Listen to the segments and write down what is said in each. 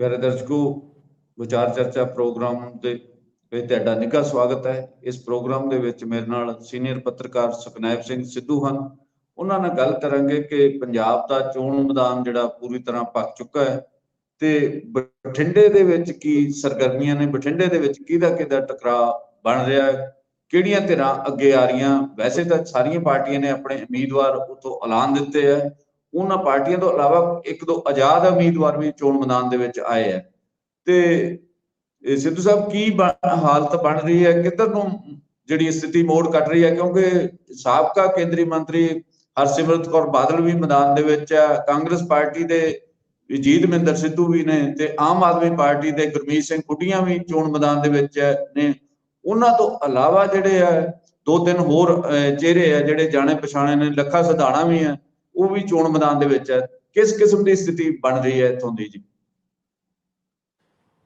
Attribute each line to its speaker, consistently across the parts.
Speaker 1: ਪਿਆਰੇ ਦਰਸ਼ਕੋ ਵਿਚਾਰ ਚਰਚਾ ਪ੍ਰੋਗਰਾਮ ਦੇ ਵਿੱਚ ਤੁਹਾਡਾ ਨਿੱਘਾ ਸਵਾਗਤ ਹੈ ਇਸ ਪ੍ਰੋਗਰਾਮ ਦੇ ਵਿੱਚ ਮੇਰੇ ਨਾਲ ਸੀਨੀਅਰ ਪੱਤਰਕਾਰ ਸੁਖਨੈਬ ਸਿੰਘ ਸਿੱਧੂ ਹਨ ਉਹਨਾਂ ਨਾਲ ਗੱਲ ਕਰਾਂਗੇ ਕਿ ਪੰਜਾਬ ਦਾ ਚੋਣ ਮੈਦਾਨ ਜਿਹੜਾ ਪੂਰੀ ਤਰ੍ਹਾਂ ਪੱਕ ਚੁੱਕਾ ਹੈ ਤੇ ਬਠਿੰਡੇ ਦੇ ਵਿੱਚ ਕੀ ਸਰਗਰਮੀਆਂ ਨੇ ਬਠਿੰਡੇ ਦੇ ਵਿੱਚ ਕਿਹਦਾ ਕਿਹਦਾ ਟਕਰਾਅ ਬਣ ਰਿਹਾ ਹੈ ਕਿਹੜੀਆਂ ਧਿਰਾਂ ਅੱਗੇ ਆ ਰਹੀਆਂ ਵੈਸੇ ਤਾਂ ਸਾਰੀਆਂ ਪਾਰਟੀਆਂ ਨੇ ਆਪਣੇ ਉਮੀਦਵਾਰ ਉਤੋਂ ਐਲਾਨ ਦਿੱਤੇ ਆ ਉਹਨਾਂ ਪਾਰਟੀਆਂ ਤੋਂ ਇਲਾਵਾ ਇੱਕ ਦੋ ਆਜ਼ਾਦ ਉਮੀਦਵਾਰ ਵੀ ਚੋਣ ਮੈਦਾਨ ਦੇ ਵਿੱਚ ਆਏ ਆ। ਤੇ ਸਿੱਧੂ ਸਾਹਿਬ ਕੀ ਬ- ਹਾਲਤ ਬਣ ਰਹੀ ਹੈ? ਕਿੱਧਰ ਨੂੰ ਜਿਹੜੀ ਸਥਿਤੀ ਮੋੜ ਕੱਟ ਰਹੀ ਹੈ? ਕਿਉਂਕਿ ਸਾਬਕਾ ਕੇਂਦਰੀ ਮੰਤਰੀ ਹਰਸਿਮਰਤ ਕੌਰ ਬਾਦਲ ਵੀ ਮੈਦਾਨ ਦੇ ਵਿੱਚ ਹੈ ਕਾਂਗਰਸ ਪਾਰਟੀ ਦੇ ਜੀਤ ਮਹਿੰਦਰ ਸਿੱਧੂ ਵੀ ਨੇ ਤੇ ਆਮ ਆਦਮੀ ਪਾਰਟੀ ਦੇ ਗੁਰਮੀਤ ਸਿੰਘ ਕੁੱਡੀਆਂ ਵੀ ਚੋਣ ਮੈਦਾਨ ਦੇ ਵਿੱਚ ਨੇ। ਉਹਨਾਂ ਤੋਂ ਇਲਾਵਾ ਜਿਹੜੇ ਆ, ਦੋ ਤਿੰਨ ਹੋਰ ਚਿਹਰੇ ਆ ਜਿਹੜੇ ਜਾਣੇ ਪਛਾਣੇ ਨੇ, ਲੱਖਾ ਸਧਾਣਾ ਵੀ ਹੈ ਉਹ ਵੀ ਚੋਣ ਮੈਦਾਨ ਦੇ ਵਿੱਚ ਹੈ। ਕਿਸ ਕਿਸਮ ਦੀ ਸਥਿਤੀ ਬਣ ਰਹੀ ਹੈ ਇੱਥੋਂ ਦੀ ਜੀ?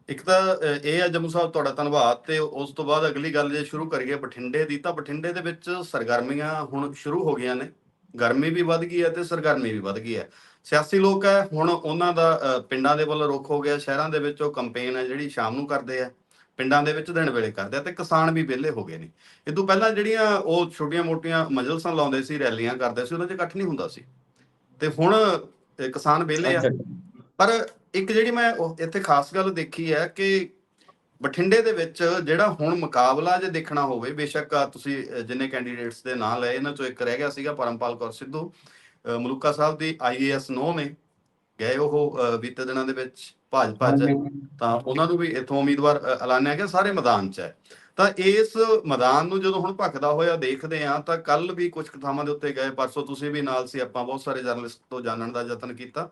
Speaker 2: ਇੱਕ ਤਾਂ ਇਹ ਆ ਜੰਮੂ ਸਾਹਿਬ, ਤੁਹਾਡਾ ਧੰਨਵਾਦ ਤੇ ਉਸ ਤੋਂ ਬਾਅਦ ਅਗਲੀ ਗੱਲ ਜੇ ਸ਼ੁਰੂ ਕਰੀਏ ਬਠਿੰਡੇ ਦੀ, ਤਾਂ ਬਠਿੰਡੇ ਦੇ ਵਿੱਚ ਸਰਗਰਮੀਆਂ ਹੁਣ ਸ਼ੁਰੂ ਹੋ ਗਈਆਂ ਨੇ। ਗਰਮੀ ਵੀ ਵੱਧ ਗਈ ਹੈ ਤੇ ਸਰਗਰਮੀ ਵੀ ਵੱਧ ਗਈ ਹੈ। ਸਿਆਸੀ ਲੋਕ ਹੈ, ਹੁਣ ਉਹਨਾਂ ਦਾ ਪਿੰਡਾਂ ਦੇ ਵੱਲ ਰੁਖ ਹੋ ਗਿਆ, ਸ਼ਹਿਰਾਂ ਦੇ ਵਿੱਚ ਉਹ ਕੰਪੇਨ ਹੈ ਜਿਹੜੀ ਸ਼ਾਮ ਨੂੰ ਕਰਦੇ ਆ। ਪਿੰਡਾਂ ਦੇ ਵਿੱਚ ਦਿਨ ਵੇਲੇ ਕਰਦੇ ਆ ਤੇ ਕਿਸਾਨ ਵੀ ਵਿਹਲੇ ਹੋ ਗਏ ਨੇ। ਇਹ ਤੋਂ ਪਹਿਲਾਂ ਜਿਹੜੀਆਂ ਉਹ ਛੋਟੀਆਂ-ਮੋਟੀਆਂ ਮਜਲਸਾਂ ਲਾਉਂਦੇ ਸੀ, ਰੈਲੀਆਂ ਕਰਦੇ ਸੀ, ਉਹਨਾਂ 'ਚ ਇਕੱਠ ਨਹੀਂ ਹੁੰਦਾ ਸੀ। ਤੇ ਹੁਣ ਕਿਸਾਨ ਵਿਹਲੇ ਆ। ਪਰ ਇੱਕ ਜਿਹੜੀ ਮੈਂ ਇੱਥੇ ਖਾਸ ਗੱਲ ਦੇਖੀ ਹੈ ਕਿ ਬਠਿੰਡੇ ਦੇ ਵਿੱਚ ਜਿਹੜਾ ਹੁਣ ਮੁਕਾਬਲਾ ਜੇ ਦੇਖਣਾ ਹੋਵੇ ਬੇਸ਼ੱਕ ਤੁਸੀਂ ਜਿੰਨੇ ਕੈਂਡੀਡੇਟਸ ਦੇ ਨਾਂ ਲਏ ਇਹਨਾਂ ਚੋਂ ਇੱਕ ਰਹਿ ਗਿਆ ਸੀਗਾ ਪਰਮਪਾਲ ਕੌਰ ਸਿੱਧੂ। ਮਲੂਕਾ ਸਾਹਿਬ ਦੀ ਆਈਏਐਸ ਨੋ ਨੇ। ਗਏ ਉਹ ਬੀਤੇ ਦਿਨਾਂ ਦੇ ਵਿੱਚ ਭਾਜਪਾ ਚ। ਤਾਂ ਉਹਨਾਂ ਨੂੰ ਵੀ ਇੱਥੋਂ ਉਮੀਦਵਾਰ ਐਲਾਨਿਆ ਗਿਆ ਸਾਰੇ ਮੈਦਾਨ 'ਚ ਹੈ। ਤਾਂ ਇਸ ਮੈਦਾਨ ਨੂੰ ਜਦੋਂ ਹੁਣ ਭਖਦਾ ਹੋਇਆ ਦੇਖਦੇ ਆ ਤਾਂ ਕੱਲ ਵੀ ਕੁਝ ਥਾਵਾਂ ਦੇ ਉੱਤੇ ਗਏ, ਪਰਸੋਂ ਤੁਸੀਂ ਵੀ ਨਾਲ ਸੀ, ਆਪਾਂ ਬਹੁਤ ਸਾਰੇ ਜਰਨਲਿਸਟ ਤੋਂ ਜਾਣਨ ਦਾ ਯਤਨ ਕੀਤਾ।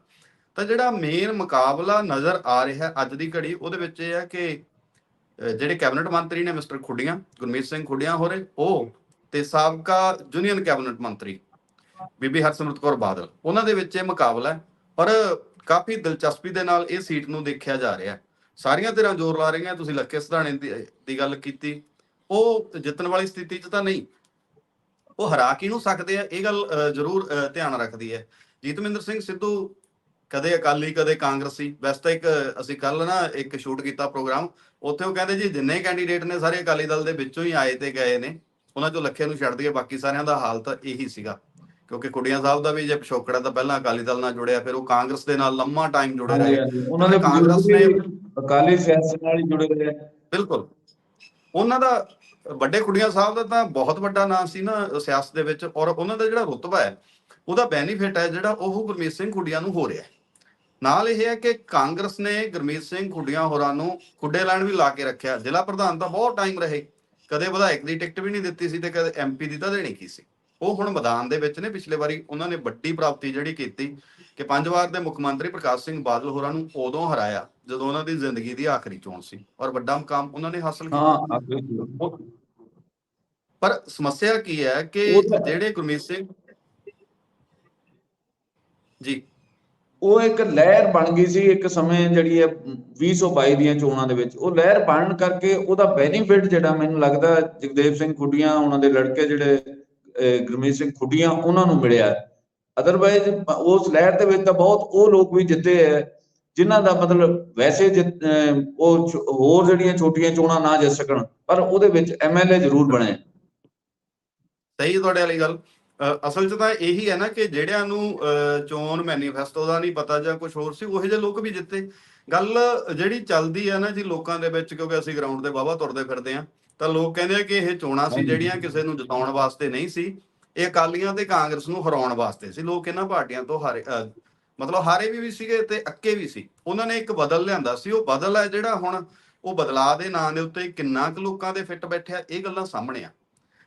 Speaker 2: ਤਾਂ ਜਿਹੜਾ ਮੇਨ ਮੁਕਾਬਲਾ ਨਜ਼ਰ ਆ ਰਿਹਾ ਅੱਜ ਦੀ ਘੜੀ, ਉਹਦੇ ਵਿੱਚ ਇਹ ਹੈ ਕਿ ਜਿਹੜੇ ਕੈਬਨਿਟ ਮੰਤਰੀ ਨੇ ਮਿਸਟਰ ਖੁੱਡੀਆਂ, ਗੁਰਮੀਤ ਸਿੰਘ ਖੁੱਡੀਆਂ ਹੋਰੇ, ਉਹ ਤੇ ਸਾਬਕਾ ਯੂਨੀਅਨ ਕੈਬਨਿਟ ਮੰਤਰੀ ਬੀਬੀ ਹਰਸਿਮਰਤ ਕੌਰ ਬਾਦਲ, ਉਹਨਾਂ ਦੇ ਵਿੱਚ ਇਹ ਮੁਕਾਬਲਾ ਹੈ। ਪਰ ਕਾਫੀ ਦਿਲਚਸਪੀ ਦੇ ਨਾਲ ਇਹ ਸੀਟ ਨੂੰ ਦੇਖਿਆ ਜਾ ਰਿਹਾ ਹੈ। ਸਾਰੀਆਂ ਧਿਰਾਂ ਜ਼ੋਰ ਲਾ ਰਹੀਆਂ ਤੁਸੀਂ ਲੱਕੇ ਸਧਾਣੇ ਦੀ ਗੱਲ ਕੀਤੀ। ਉਹ ਜਿੱਤਣ ਵਾਲੀ ਸਥਿਤੀ 'ਚ ਤਾਂ ਨਹੀਂ। ਉਹ ਹਰਾ ਕਿਹਨੂੰ ਸਕਦੇ ਆ? ਇਹ ਗੱਲ ਜ਼ਰੂਰ ਅ, ਧਿਆਨ ਰੱਖਦੀ ਹੈ। ਜੀਤਮਿੰਦਰ ਸਿੰਘ ਸਿੱਧੂ ਕਦੇ ਅਕਾਲੀ ਕਦੇ ਕਾਂਗਰਸੀ। ਵੈਸੇ ਤਾਂ ਇੱਕ ਅਸੀਂ ਕੱਲ ਨਾ ਇੱਕ ਸ਼ੂਟ ਕੀਤਾ ਪ੍ਰੋਗਰਾਮ। ਉੱਥੇ ਉਹ ਕਹਿੰਦੇ ਜੀ ਜਿੰਨੇ ਕੈਂਡੀਡੇਟ ਨੇ ਸਾਰੇ ਅਕਾਲੀ ਦਲ ਦੇ ਵਿੱਚੋਂ ਹੀ ਆਏ ਤੇ ਗਏ ਨੇ। ਉਹਨਾਂ ਚੋਂ ਲੱਖੇ ਨੂੰ ਛੱਡ ਦਈਏ ਬਾਕੀ ਸਾਰਿਆਂ ਦਾ ਹਾਲ ਤਾਂ ਇਹੀ ਸੀਗਾ। ਕਿਉਂਕਿ ਕੁੜੀਆਂ ਸਾਹਿਬ ਦਾ ਵੀ ਜੇ ਪਿਛੋਕੜਾ ਤਾਂ ਪਹਿਲਾਂ ਅਕਾਲੀ ਦਲ ਨਾਲ ਜੁੜਿਆ ਫਿਰ ਉਹ ਕਾਂਗਰਸ ਦੇ ਨਾਲ ਲੰਮਾ ਟਾਈਮ ਜੁੜੇ ਰਹੇ।
Speaker 1: ਉਹਨਾਂ ਦੇ
Speaker 2: ਕਾਂਗਰਸ
Speaker 1: ਨੇ ਅਕਾਲੀ ਸਿਆਸਤ ਨਾਲ ਹੀ ਜੁੜੇ ਆ
Speaker 2: ਬਿਲਕੁਲ। ਉਹਨਾਂ ਦਾ ਵੱਡੇ ਕੁੜੀਆਂ ਸਾਹਿਬ ਦਾ ਤਾਂ ਬਹੁਤ ਵੱਡਾ ਨਾਮ ਸੀ ਨਾ ਸਿਆਸਤ ਦੇ ਵਿੱਚ ਔਰ ਉਹਨਾਂ ਦਾ ਜਿਹੜਾ ਰੁਤਬਾ ਹੈ ਉਹਦਾ ਬੈਨੀਫਿਟ ਹੈ ਜਿਹੜਾ ਉਹ ਗੁਰਮੀਤ ਸਿੰਘ ਖੁੱਡੀਆਂ ਨੂੰ ਹੋ ਰਿਹਾ ਹੈ। ਨਾਲ ਇਹ ਹੈ ਕਿ ਕਾਂਗਰਸ ਨੇ ਗੁਰਮੀਤ ਸਿੰਘ ਖੁੱਡੀਆਂ ਹੋਰਾਂ ਨੂੰ ਖੁੱਡੇ ਲਾਈਨ ਵੀ ਲਾ ਕੇ ਰੱਖਿਆ। ਜ਼ਿਲ੍ਹਾ ਪ੍ਰਧਾਨ ਤਾਂ ਬਹੁਤ ਟਾਈਮ ਰਹੇ। ਕਦੇ ਵਿਧਾਇਕ ਦੀ ਟਿਕਟ ਵੀ ਨਹੀਂ ਦਿੱਤੀ ਸੀ ਤੇ ਕਦੇ ਐਮਪੀ ਦੀ ਤਾਂ ਦੇਣੀ ਕੀ ਸੀ? ਉਹ ਹੁਣ ਮੈਦਾਨ ਦੇ ਵਿੱਚ ਨੇ ਪਿਛਲੇ ਵਾਰੀ ਉਹਨਾਂ ਨੇ ਵੱਡੀ ਪ੍ਰਾਪਤੀ ਜਿਹੜੀ ਕੀਤੀ ਕਿ ਪੰਜ ਵਾਰ ਦੇ ਮੁੱਖ ਮੰਤਰੀ ਪ੍ਰਕਾਸ਼ ਸਿੰਘ ਬਾਦਲ ਹੋਰਾਂ ਨੂੰ ਉਦੋਂ ਹਰਾਇਆ ਜਦੋਂ ਉਹਨਾਂ ਦੀ ਜ਼ਿੰਦਗੀ ਦੀ ਆਖਰੀ ਚੋਣ ਸੀ ਔਰ ਵੱਡਾ ਮੁਕਾਮ ਉਹਨਾਂ ਨੇ ਹਾਸਲ ਕੀਤਾ। ਪਰ ਸਮੱਸਿਆ ਕੀ ਹੈ ਕਿ ਜਿਹੜੇ ਗੁਰਮੀਤ ਸਿੰਘ ਜੀ।
Speaker 1: ਉਹ ਇੱਕ ਲਹਿਰ ਬਣ ਗਈ ਸੀ ਇੱਕ ਸਮੇਂ ਜਿਹੜੀ ਹੈ 2022 ਦੀਆਂ ਚੋਣਾਂ ਦੇ ਵਿੱਚ। ਉਹ ਲਹਿਰ ਬਣਨ ਕਰਕੇ ਉਹਦਾ ਬੈਨੀਫਿਟ ਜਿਹੜਾ ਮੈਨੂੰ ਲੱਗਦਾ ਜਗਦੇਵ ਸਿੰਘ ਖੁੱਡੀਆਂ ਉਹਨਾਂ ਦੇ ਲੜਕੇ ਜਿਹੜੇ ਗੁਰਮੀਤ ਸਿੰਘ ਖੁੱਡੀਆਂ ਉਹਨਾਂ ਨੂੰ ਮਿਲਿਆ। ਅਦਰਵਾਈਜ਼ ਉਸ ਲਹਿਰ ਦੇ ਵਿੱਚ ਤਾਂ ਬਹੁਤ ਉਹ ਲੋਕ ਵੀ ਜਿੱਤੇ ਹੈ ਜਿਨ੍ਹਾਂ ਦਾ ਮਤਲਬ ਵੈਸੇ ਜਿੱਤ- ਅਹ, ਉਹ ਹੋਰ ਜਿਹੜੀਆਂ ਛੋਟੀਆਂ ਚੋਣਾਂ ਨਾ ਜਿੱਤ ਸਕਣ ਪਰ ਉਹਦੇ ਵਿੱਚ ਐਮਐਲਏ ਜ਼ਰੂਰ ਬਣੇ।
Speaker 2: ਸਹੀ ਤੁਹਾਡੇ ਵਾਲੀ ਗੱਲ। ਅ, ਅਸਲ 'ਚ ਤਾਂ ਇਹੀ ਹੈ ਨਾ ਕਿ ਜਿਹੜਿਆਂ ਨੂੰ ਅ, ਚੋਣ ਮੈਨੀਫੈਸਟੋ ਦਾ ਨਹੀਂ ਪਤਾ ਜਾਂ ਕੁਝ ਹੋਰ ਸੀ ਉਹੋ ਜਿਹੇ ਲੋਕ ਵੀ ਜਿੱਤੇ। ਗੱਲ ਜਿਹੜੀ ਚੱਲਦੀ ਹੈ ਨਾ ਜੀ ਲੋਕਾਂ ਦੇ ਵਿੱਚ ਕਿਉਂਕਿ ਅਸੀਂ ਗਰਾਊਂਡ ਤੇ ਵਾਹਵਾ ਤੁਰਦੇ ਫਿਰਦੇ ਆ ਤਾਂ ਲੋਕ ਕਹਿੰਦੇ ਆ ਕਿ ਇਹ ਚੋਣਾਂ ਸੀ। ਜਿਹੜੀਆਂ ਕਿਸੇ ਨੂੰ ਜਿਤਾਉਣ ਵਾਸਤੇ ਨਹੀਂ ਸੀ। ਇਹ ਅਕਾਲੀਆਂ ਤੇ ਕਾਂਗਰਸ ਨੂੰ ਹਰਾਉਣ ਵਾਸਤੇ ਸੀ। ਲੋਕ ਇਹਨਾਂ ਪਾਰਟੀਆਂ ਤੋਂ ਹਾਰੇ ਮਤਲਬ ਹਾਰੇ ਵੀ ਵੀ ਸੀਗੇ ਤੇ ਅੱਕੇ ਵੀ ਸੀ। ਉਹਨਾਂ ਨੇ ਇੱਕ ਬਦਲ ਲਿਆਂਦਾ ਸੀ। ਉਹ ਬਦਲ ਹੈ ਜਿਹੜਾ ਹੁਣ ਉਹ ਬਦਲਾਅ ਦੇ ਨਾਂ ਦੇ ਉੱਤੇ ਕਿੰਨਾ ਕੁ ਲੋਕਾਂ ਦੇ ਫਿੱਟ ਬੈਠਿਆ ਇਹ ਗੱਲਾਂ ਸਾਹਮਣੇ ਆ।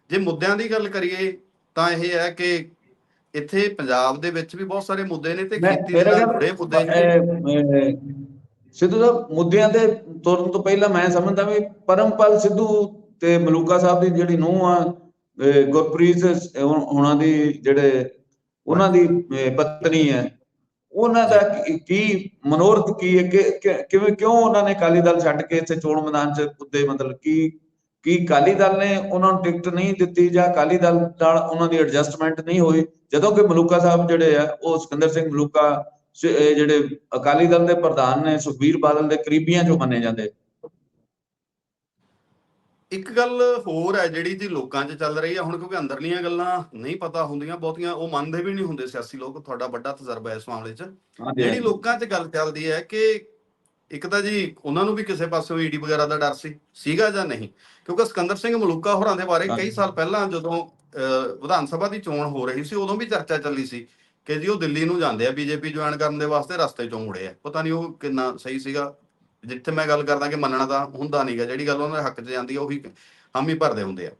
Speaker 2: ਜੇ ਮੁੱਦਿਆਂ ਦੀ ਗੱਲ ਕਰੀਏ ਤਾਂ ਇਹ ਹੈ ਕਿ ਇੱਥੇ ਪੰਜਾਬ ਦੇ ਵਿੱਚ ਵੀ ਬਹੁਤ ਸਾਰੇ ਮੁੱਦੇ ਨੇ ਤੇ ਖੇਤੀ ਦੇ ਨਾਲ ਜੁੜੇ ਮੁੱਦੇ ਨੇ।
Speaker 1: ਸਿੱਧੂ ਸਾਹਿਬ ਮੁੱਦਿਆਂ ਤੇ ਤੁਰਨ ਤੋਂ ਪਹਿਲਾਂ ਮੈਂ ਸਮਝਦਾ ਵੀ ਪਰਮਪਾਲ ਸਿੱਧੂ ਤੇ ਮਲੂਕਾ ਸਾਹਿਬ ਦੀ ਜਿਹੜੀ ਨੂੰਹ ਆ ਗੁਰਪ੍ਰੀਤ ਉਹਨਾਂ ਦੀ ਜਿਹੜੇ ਉਹਨਾਂ ਦੀ ਪਤਨੀ ਹੈ, ਉਹਨਾਂ ਦਾ ਕੀ- ਮਨੋਰਥ ਕੀ ਹੈ? ਕਿ ਕਿਵੇਂ, ਕਿਉਂ ਉਹਨਾਂ ਨੇ ਅਕਾਲੀ ਦਲ ਛੱਡ ਕੇ ਇੱਥੇ ਚੋਣ ਮੈਦਾਨ 'ਚ ਕੁੱਦੇ, ਮਤਲਬ ਕੀ ਕੀ ਅਕਾਲੀ ਦਲ ਨੇ ਉਹਨਾਂ ਨੂੰ ਟਿਕਟ ਨਹੀਂ ਦਿੱਤੀ ਜਾਂ ਅਕਾਲੀ ਦਲ ਨਾਲ ਉਹਨਾਂ ਦੀ ਐਡਜਸਟਮੈਂਟ ਨਹੀਂ ਹੋਈ? ਜਦੋਂ ਕਿ ਮਲੂਕਾ ਸਾਹਿਬ ਜਿਹੜੇ ਆ, ਉਹ ਸਿਕੰਦਰ ਸਿੰਘ ਮਲੂਕਾ ਜਿਹੜੇ ਅਕਾਲੀ ਦਲ ਦੇ ਪ੍ਰਧਾਨ ਨੇ, ਸੁਖਬੀਰ ਬਾਦਲ ਦੇ ਕਰੀਬੀਆਂ ਚੋਂ ਮੰਨੇ ਜਾਂਦੇ।
Speaker 2: ਇੱਕ ਗੱਲ ਹੋਰ ਹੈ ਜਿਹੜੀ ਜੀ ਲੋਕਾਂ 'ਚ ਚੱਲ ਰਹੀ ਹੈ ਹੁਣ ਕਿਉਂਕਿ ਅੰਦਰਲੀਆਂ ਗੱਲਾਂ ਨਹੀਂ ਪਤਾ ਹੁੰਦੀਆਂ ਬਹੁਤੀਆਂ ਉਹ ਮੰਨਦੇ ਵੀ ਨਹੀਂ ਹੁੰਦੇ ਸਿਆਸੀ ਲੋਕ ਤੁਹਾਡਾ ਵੱਡਾ ਤਜਰਬਾ ਹੈ ਇਸ ਮਾਮਲੇ 'ਚ ਜਿਹੜੀ। ਲੋਕਾਂ 'ਚ ਗੱਲ ਚੱਲਦੀ ਹੈ ਕਿ ਇੱਕ ਤਾਂ ਜੀ ਉਹਨਾਂ ਨੂੰ ਵੀ ਕਿਸੇ ਪਾਸਿਓਂ ਈਡੀ ਵਗੈਰਾ ਦਾ ਡਰ ਸੀ ਸੀਗਾ ਜਾਂ ਨਹੀਂ ਕਿਉਂਕਿ ਸਿਕੰਦਰ ਸਿੰਘ ਮਲੂਕਾ ਹੋਰਾਂ ਦੇ ਬਾਰੇ ਕਈ। ਸਾਲ ਪਹਿਲਾਂ ਜਦੋਂ ਵਿਧਾਨ ਸਭਾ ਦੀ ਚੋਣ ਹੋ ਰਹੀ ਸੀ ਉਦੋਂ ਵੀ ਚਰਚਾ ਚੱਲੀ ਸੀ ਕਿ ਜੀ ਉਹ ਦਿੱਲੀ ਨੂੰ ਜਾਂਦੇ ਆ ਬੀਜੇਪੀ ਜੁਆਇਨ ਕਰਨ ਦੇ ਵਾਸਤੇ ਰਸਤੇ ਚੋਂ ਮੁੜੇ ਆ ਪਤਾ ਨਹੀਂ ਉਹ ਕਿੰਨਾ ਸਹੀ ਸੀਗਾ ਜਿੱਥੇ ਮੈਂ ਗੱਲ ਕਰਦਾ ਕਿ ਮੰਨਣਾ ਤਾਂ ਹੁੰਦਾ ਨਹੀਂਗਾ ਜਿਹੜੀ ਗੱਲ ਉਹਨਾਂ ਦੇ ਹੱਕ 'ਚ ਜਾਂਦੀ ਹੈ ਉਹੀ ਹਾਮੀ ਭਰਦੇ ਹੁੰਦੇ ਆ।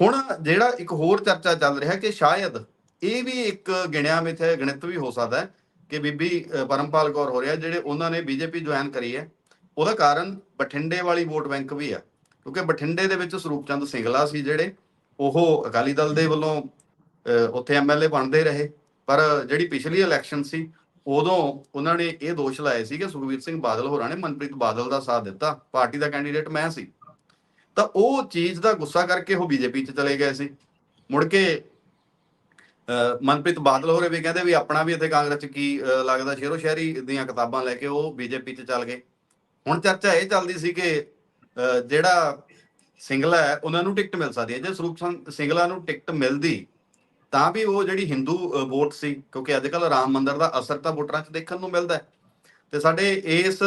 Speaker 2: ਹੁਣ ਜਿਹੜਾ ਇੱਕ ਹੋਰ ਚਰਚਾ ਚੱਲ ਰਿਹਾ ਕਿ ਸ਼ਾਇਦ ਇਹ ਵੀ ਇੱਕ ਗਿਣਿਆ ਮਿਥਿਆ ਗਣਿਤ ਵੀ ਹੋ ਸਕਦਾ ਕਿ ਬੀਬੀ ਪਰਮਪਾਲ ਕੌਰ ਹੋ ਰਿਹਾ ਜਿਹੜੇ ਉਹਨਾਂ ਨੇ ਬੀਜੇਪੀ ਜੁਆਇਨ ਕਰੀ ਹੈ। ਉਹਦਾ ਕਾਰਨ ਬਠਿੰਡੇ ਵਾਲੀ ਵੋਟ ਬੈਂਕ ਵੀ ਆ ਕਿਉਂਕਿ ਬਠਿੰਡੇ ਦੇ ਵਿੱਚ ਸਰੂਪ ਚੰਦ ਸਿੰਗਲਾ ਸੀ ਜਿਹੜੇ ਉਹ ਅਕਾਲੀ ਦਲ ਦੇ ਵੱਲੋਂ ਅ, ਉੱਥੇ ਐਮਐਲਏ ਬਣਦੇ ਰਹੇ। ਪਰ ਜਿਹੜੀ ਪਿਛਲੀ ਇਲੈਕਸ਼ਨ ਸੀ ਉਦੋਂ ਉਹਨਾਂ ਨੇ ਇਹ ਦੋਸ਼ ਲਾਏ ਸੀ ਕਿ ਸੁਖਬੀਰ ਸਿੰਘ ਬਾਦਲ ਹੋਰਾਂ ਨੇ ਮਨਪ੍ਰੀਤ ਬਾਦਲ ਦਾ ਸਾਥ ਦਿੱਤਾ, ਪਾਰਟੀ ਦਾ ਕੈਂਡੀਡੇਟ ਮੈਂ ਸੀ। ਤਾਂ ਉਹ ਚੀਜ਼ ਦਾ ਗੁੱਸਾ ਕਰਕੇ ਉਹ ਬੀਜੇਪੀ 'ਚ ਚਲੇ ਗਏ ਸੀ। ਮੁੜ ਕੇ, ਅਹ, ਮਨਪ੍ਰੀਤ ਬਾਦਲ ਹੋਰੇ ਵੀ ਕਹਿੰਦੇ ਵੀ ਆਪਣਾ ਵੀ ਇੱਥੇ ਕਾਂਗਰਸ 'ਚ ਕੀ ਲੱਗਦਾ ਸ਼ੇਰੋ ਸ਼ਹਿਰੀ ਦੀਆਂ ਕਿਤਾਬਾਂ ਲੈ ਕੇ ਉਹ ਬੀਜੇਪੀ 'ਚ ਚੱਲ ਗਏ। ਹੁਣ ਚਰਚਾ ਇਹ ਚੱਲਦੀ ਸੀ ਕਿ, ਅਹ, ਜਿਹੜਾ ਸਿੰਗਲਾ ਹੈ, ਉਹਨਾਂ ਨੂੰ ਟਿਕਟ ਮਿਲ ਸਕਦੀ ਹੈ। ਜੇ ਸਰੂਪ ਸਿੰਘ, ਸਿੰਗਲਾ ਨੂੰ ਟਿਕਟ ਮਿਲਦੀ ਤਾਂ ਵੀ ਉਹ ਜਿਹੜੀ ਹਿੰਦੂ ਵੋਟ ਸੀ ਕਿਉਂਕਿ ਅੱਜ ਕੱਲ ਰਾਮ ਮੰਦਿਰ ਦਾ ਅਸਰ ਤਾਂ ਵੋਟਰਾਂ 'ਚ ਦੇਖਣ ਨੂੰ ਮਿਲਦਾ ਹੈ। ਤੇ ਸਾਡੇ ਇਸ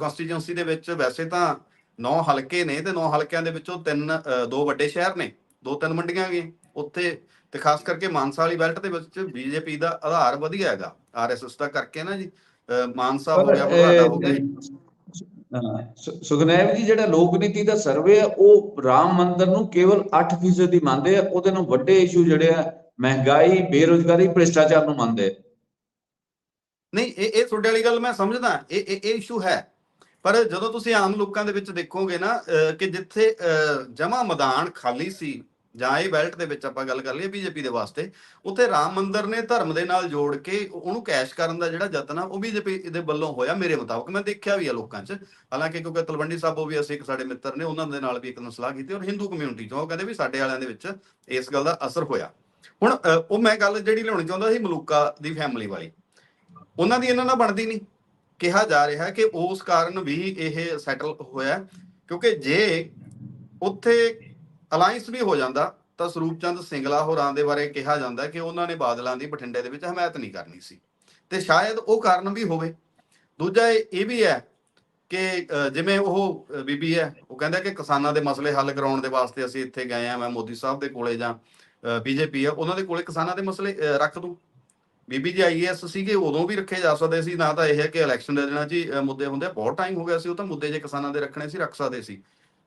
Speaker 2: ਕਨਸਟੀਚੁਐਂਸੀ ਦੇ ਵਿੱਚ ਵੈਸੇ ਤਾਂ 9 ਹਲਕੇ ਨੇ ਤੇ 9 ਹਲਕਿਆਂ ਦੇ ਵਿੱਚੋਂ ਤਿੰਨ ਦੋ ਵੱਡੇ ਸ਼ਹਿਰ ਨੇ ਦੋ ਤਿੰਨ ਮੰਡੀਆਂ ਗਏ ਉੱਥੇ ਤੇ ਖਾਸ ਕਰਕੇ ਮਾਨਸਾ ਵਾਲੀ ਬੈਲਟ ਦੇ ਵਿੱਚ ਬੀਜੇਪੀ ਦਾ ਆਧਾਰ ਵਧੀਆ ਹੈਗਾ। ਆਰਐਸਐਸ ਦਾ ਕਰਕੇ ਨਾ ਜੀ ਮਾਨਸਾ ਹੋ ਗਿਆ ਬੁਢਲਾਡਾ ਹੋ ਗਿਆ।
Speaker 1: ਹਾਂ, ਸੁ- ਸੁਖਨੈਬ ਜੀ ਜਿਹੜਾ ਲੋਕ ਨੀਤੀ ਦਾ ਸਰਵੇ ਆ ਉਹ ਰਾਮ ਮੰਦਿਰ ਨੂੰ ਕੇਵਲ 8% ਹੀ ਮੰਨਦੇ ਆ ਉਹਦੇ ਨੂੰ ਵੱਡੇ ਇਸ਼ੂ ਜਿਹੜੇ ਆ ਮਹਿੰਗਾਈ, ਬੇਰੋਜ਼ਗਾਰੀ, ਭ੍ਰਿਸ਼ਟਾਚਾਰ ਨੂੰ ਮੰਨਦੇ।
Speaker 2: ਨਹੀਂ, ਇਹ ਇਹ ਤੁਹਾਡੇ ਵਾਲੀ ਗੱਲ ਮੈਂ ਸਮਝਦਾ। ਇਹ ਇਹ ਇਹ ਇਸ਼ੂ ਹੈ। ਪਰ ਜਦੋਂ ਤੁਸੀਂ ਆਮ ਲੋਕਾਂ ਦੇ ਵਿੱਚ ਦੇਖੋਗੇ ਨਾ ਕਿ ਜਿੱਥੇ ਜਮਾ ਮੈਦਾਨ ਖਾਲੀ ਸੀ, ਜਾਂ ਇਹ ਬੈਲਟ ਦੇ ਵਿੱਚ ਆਪਾਂ ਗੱਲ ਕਰ ਲਈਏ ਬੀਜੇਪੀ ਦੇ ਵਾਸਤੇ, ਉੱਥੇ ਰਾਮ ਮੰਦਿਰ ਨੇ ਧਰਮ ਦੇ ਨਾਲ ਜੋੜ ਕੇ ਉਹਨੂੰ ਕੈਸ਼ ਕਰਨ ਦਾ ਜਿਹੜਾ ਯਤਨ ਆ, ਉਹ ਬੀਜੇਪੀ ਦੇ ਵੱਲੋਂ ਹੋਇਆ, ਮੇਰੇ ਮੁਤਾਬਕ। ਮੈਂ ਦੇਖਿਆ ਵੀ ਆ ਲੋਕਾਂ 'ਚ। ਹਾਲਾਂਕਿ ਕਿਉਂਕਿ ਤਲਵੰਡੀ ਸਾਬੋ ਵੀ ਅਸੀਂ ਇੱਕ ਸਾਡੇ ਮਿੱਤਰ ਨੇ, ਉਹਨਾਂ ਦੇ ਨਾਲ ਵੀ ਇੱਕ ਦਿਨ ਸਲਾਹ ਕੀਤੀ, ਔਰ ਹਿੰਦੂ ਕਮਿਊਨਿਟੀ ਚੋਂ ਉਹ ਕਹਿੰਦੇ ਵੀ ਸਾਡੇ ਵਾਲਿਆਂ ਦੇ ਵਿੱਚ ਇਸ ਗੱਲ ਦਾ ਅਸਰ ਹੋਇਆ। ਹੁਣ ਉਹ ਮੈਂ ਗੱਲ ਜਿਹੜੀ ਲਿਆਉਣੀ ਚਾਹੁੰਦਾ ਸੀ ਮਲੂਕਾ ਦੀ ਫੈਮਿਲੀ ਵਾਲੀ, ਉਹਨਾਂ ਦੀ ਇਹਨਾਂ ਨਾਲ ਬਣਦੀ ਨਹੀਂ। ਕਿਹਾ ਜਾ ਰਿਹਾ ਕਿ ਉਸ ਕਾਰਨ ਵੀ ਇਹ ਸੈਟਲ ਹੋਇਆ ਕਿਉਂਕਿ ਜੇ ਉੱਥੇ ਅਲਾਈਅੰਸ ਵੀ ਹੋ ਜਾਂਦਾ, ਤਾਂ ਸਰੂਪਚੰਦ ਸਿੰਗਲਾ ਹੋਰਾਂ ਦੇ ਬਾਰੇ ਕਿਹਾ ਜਾਂਦਾ ਕਿ ਉਹਨਾਂ ਨੇ ਬਾਦਲਾਂ ਦੀ ਬਠਿੰਡੇ ਦੇ ਵਿੱਚ ਹਮਾਇਤ ਨਹੀਂ ਕਰਨੀ ਸੀ। ਤੇ ਸ਼ਾਇਦ ਉਹ ਕਾਰਨ ਵੀ ਹੋਵੇ। ਦੂਜਾ ਇਹ ਵੀ ਹੈ ਕਿ ਜਿਵੇਂ ਉਹ ਬੀਬੀ ਹੈ, ਉਹ ਕਹਿੰਦਾ ਕਿ ਕਿਸਾਨਾਂ ਦੇ ਮਸਲੇ ਹੱਲ ਕਰਾਉਣ ਦੇ ਵਾਸਤੇ ਅਸੀਂ ਇੱਥੇ ਗਏ ਆ ਮੈਂ ਮੋਦੀ ਸਾਹਿਬ ਦੇ ਕੋਲੇ ਜਾਂ ਬੀਜੇਪੀ ਆ ਉਹਨਾਂ ਦੇ ਕੋਲੇ ਕਿਸਾਨਾਂ ਦੇ ਮਸਲੇ ਰੱਖ ਦੋ। ਬੀਬੀ ਜੀ ਆਈਐਸ ਸੀਗੇ ਉਦੋਂ ਵੀ ਰੱਖੇ ਜਾ ਸਕਦੇ ਸੀ ਨਾ ਤਾਂ ਇਹ ਹੈ ਕਿ ਇਲੈਕਸ਼ਨ ਦੇ ਦਿਨਾਂ 'ਚ ਹੀ, ਮੁੱਦੇ ਹੁੰਦੇ ਆ। ਬਹੁਤ ਟਾਈਮ ਹੋ ਗਿਆ ਸੀ ਉਹ ਤਾਂ ਮੁੱਦੇ ਜੇ ਕਿਸਾਨਾਂ ਦੇ ਰੱਖਣੇ ਸੀ ਰੱਖ ਸਕਦੇ ਸੀ।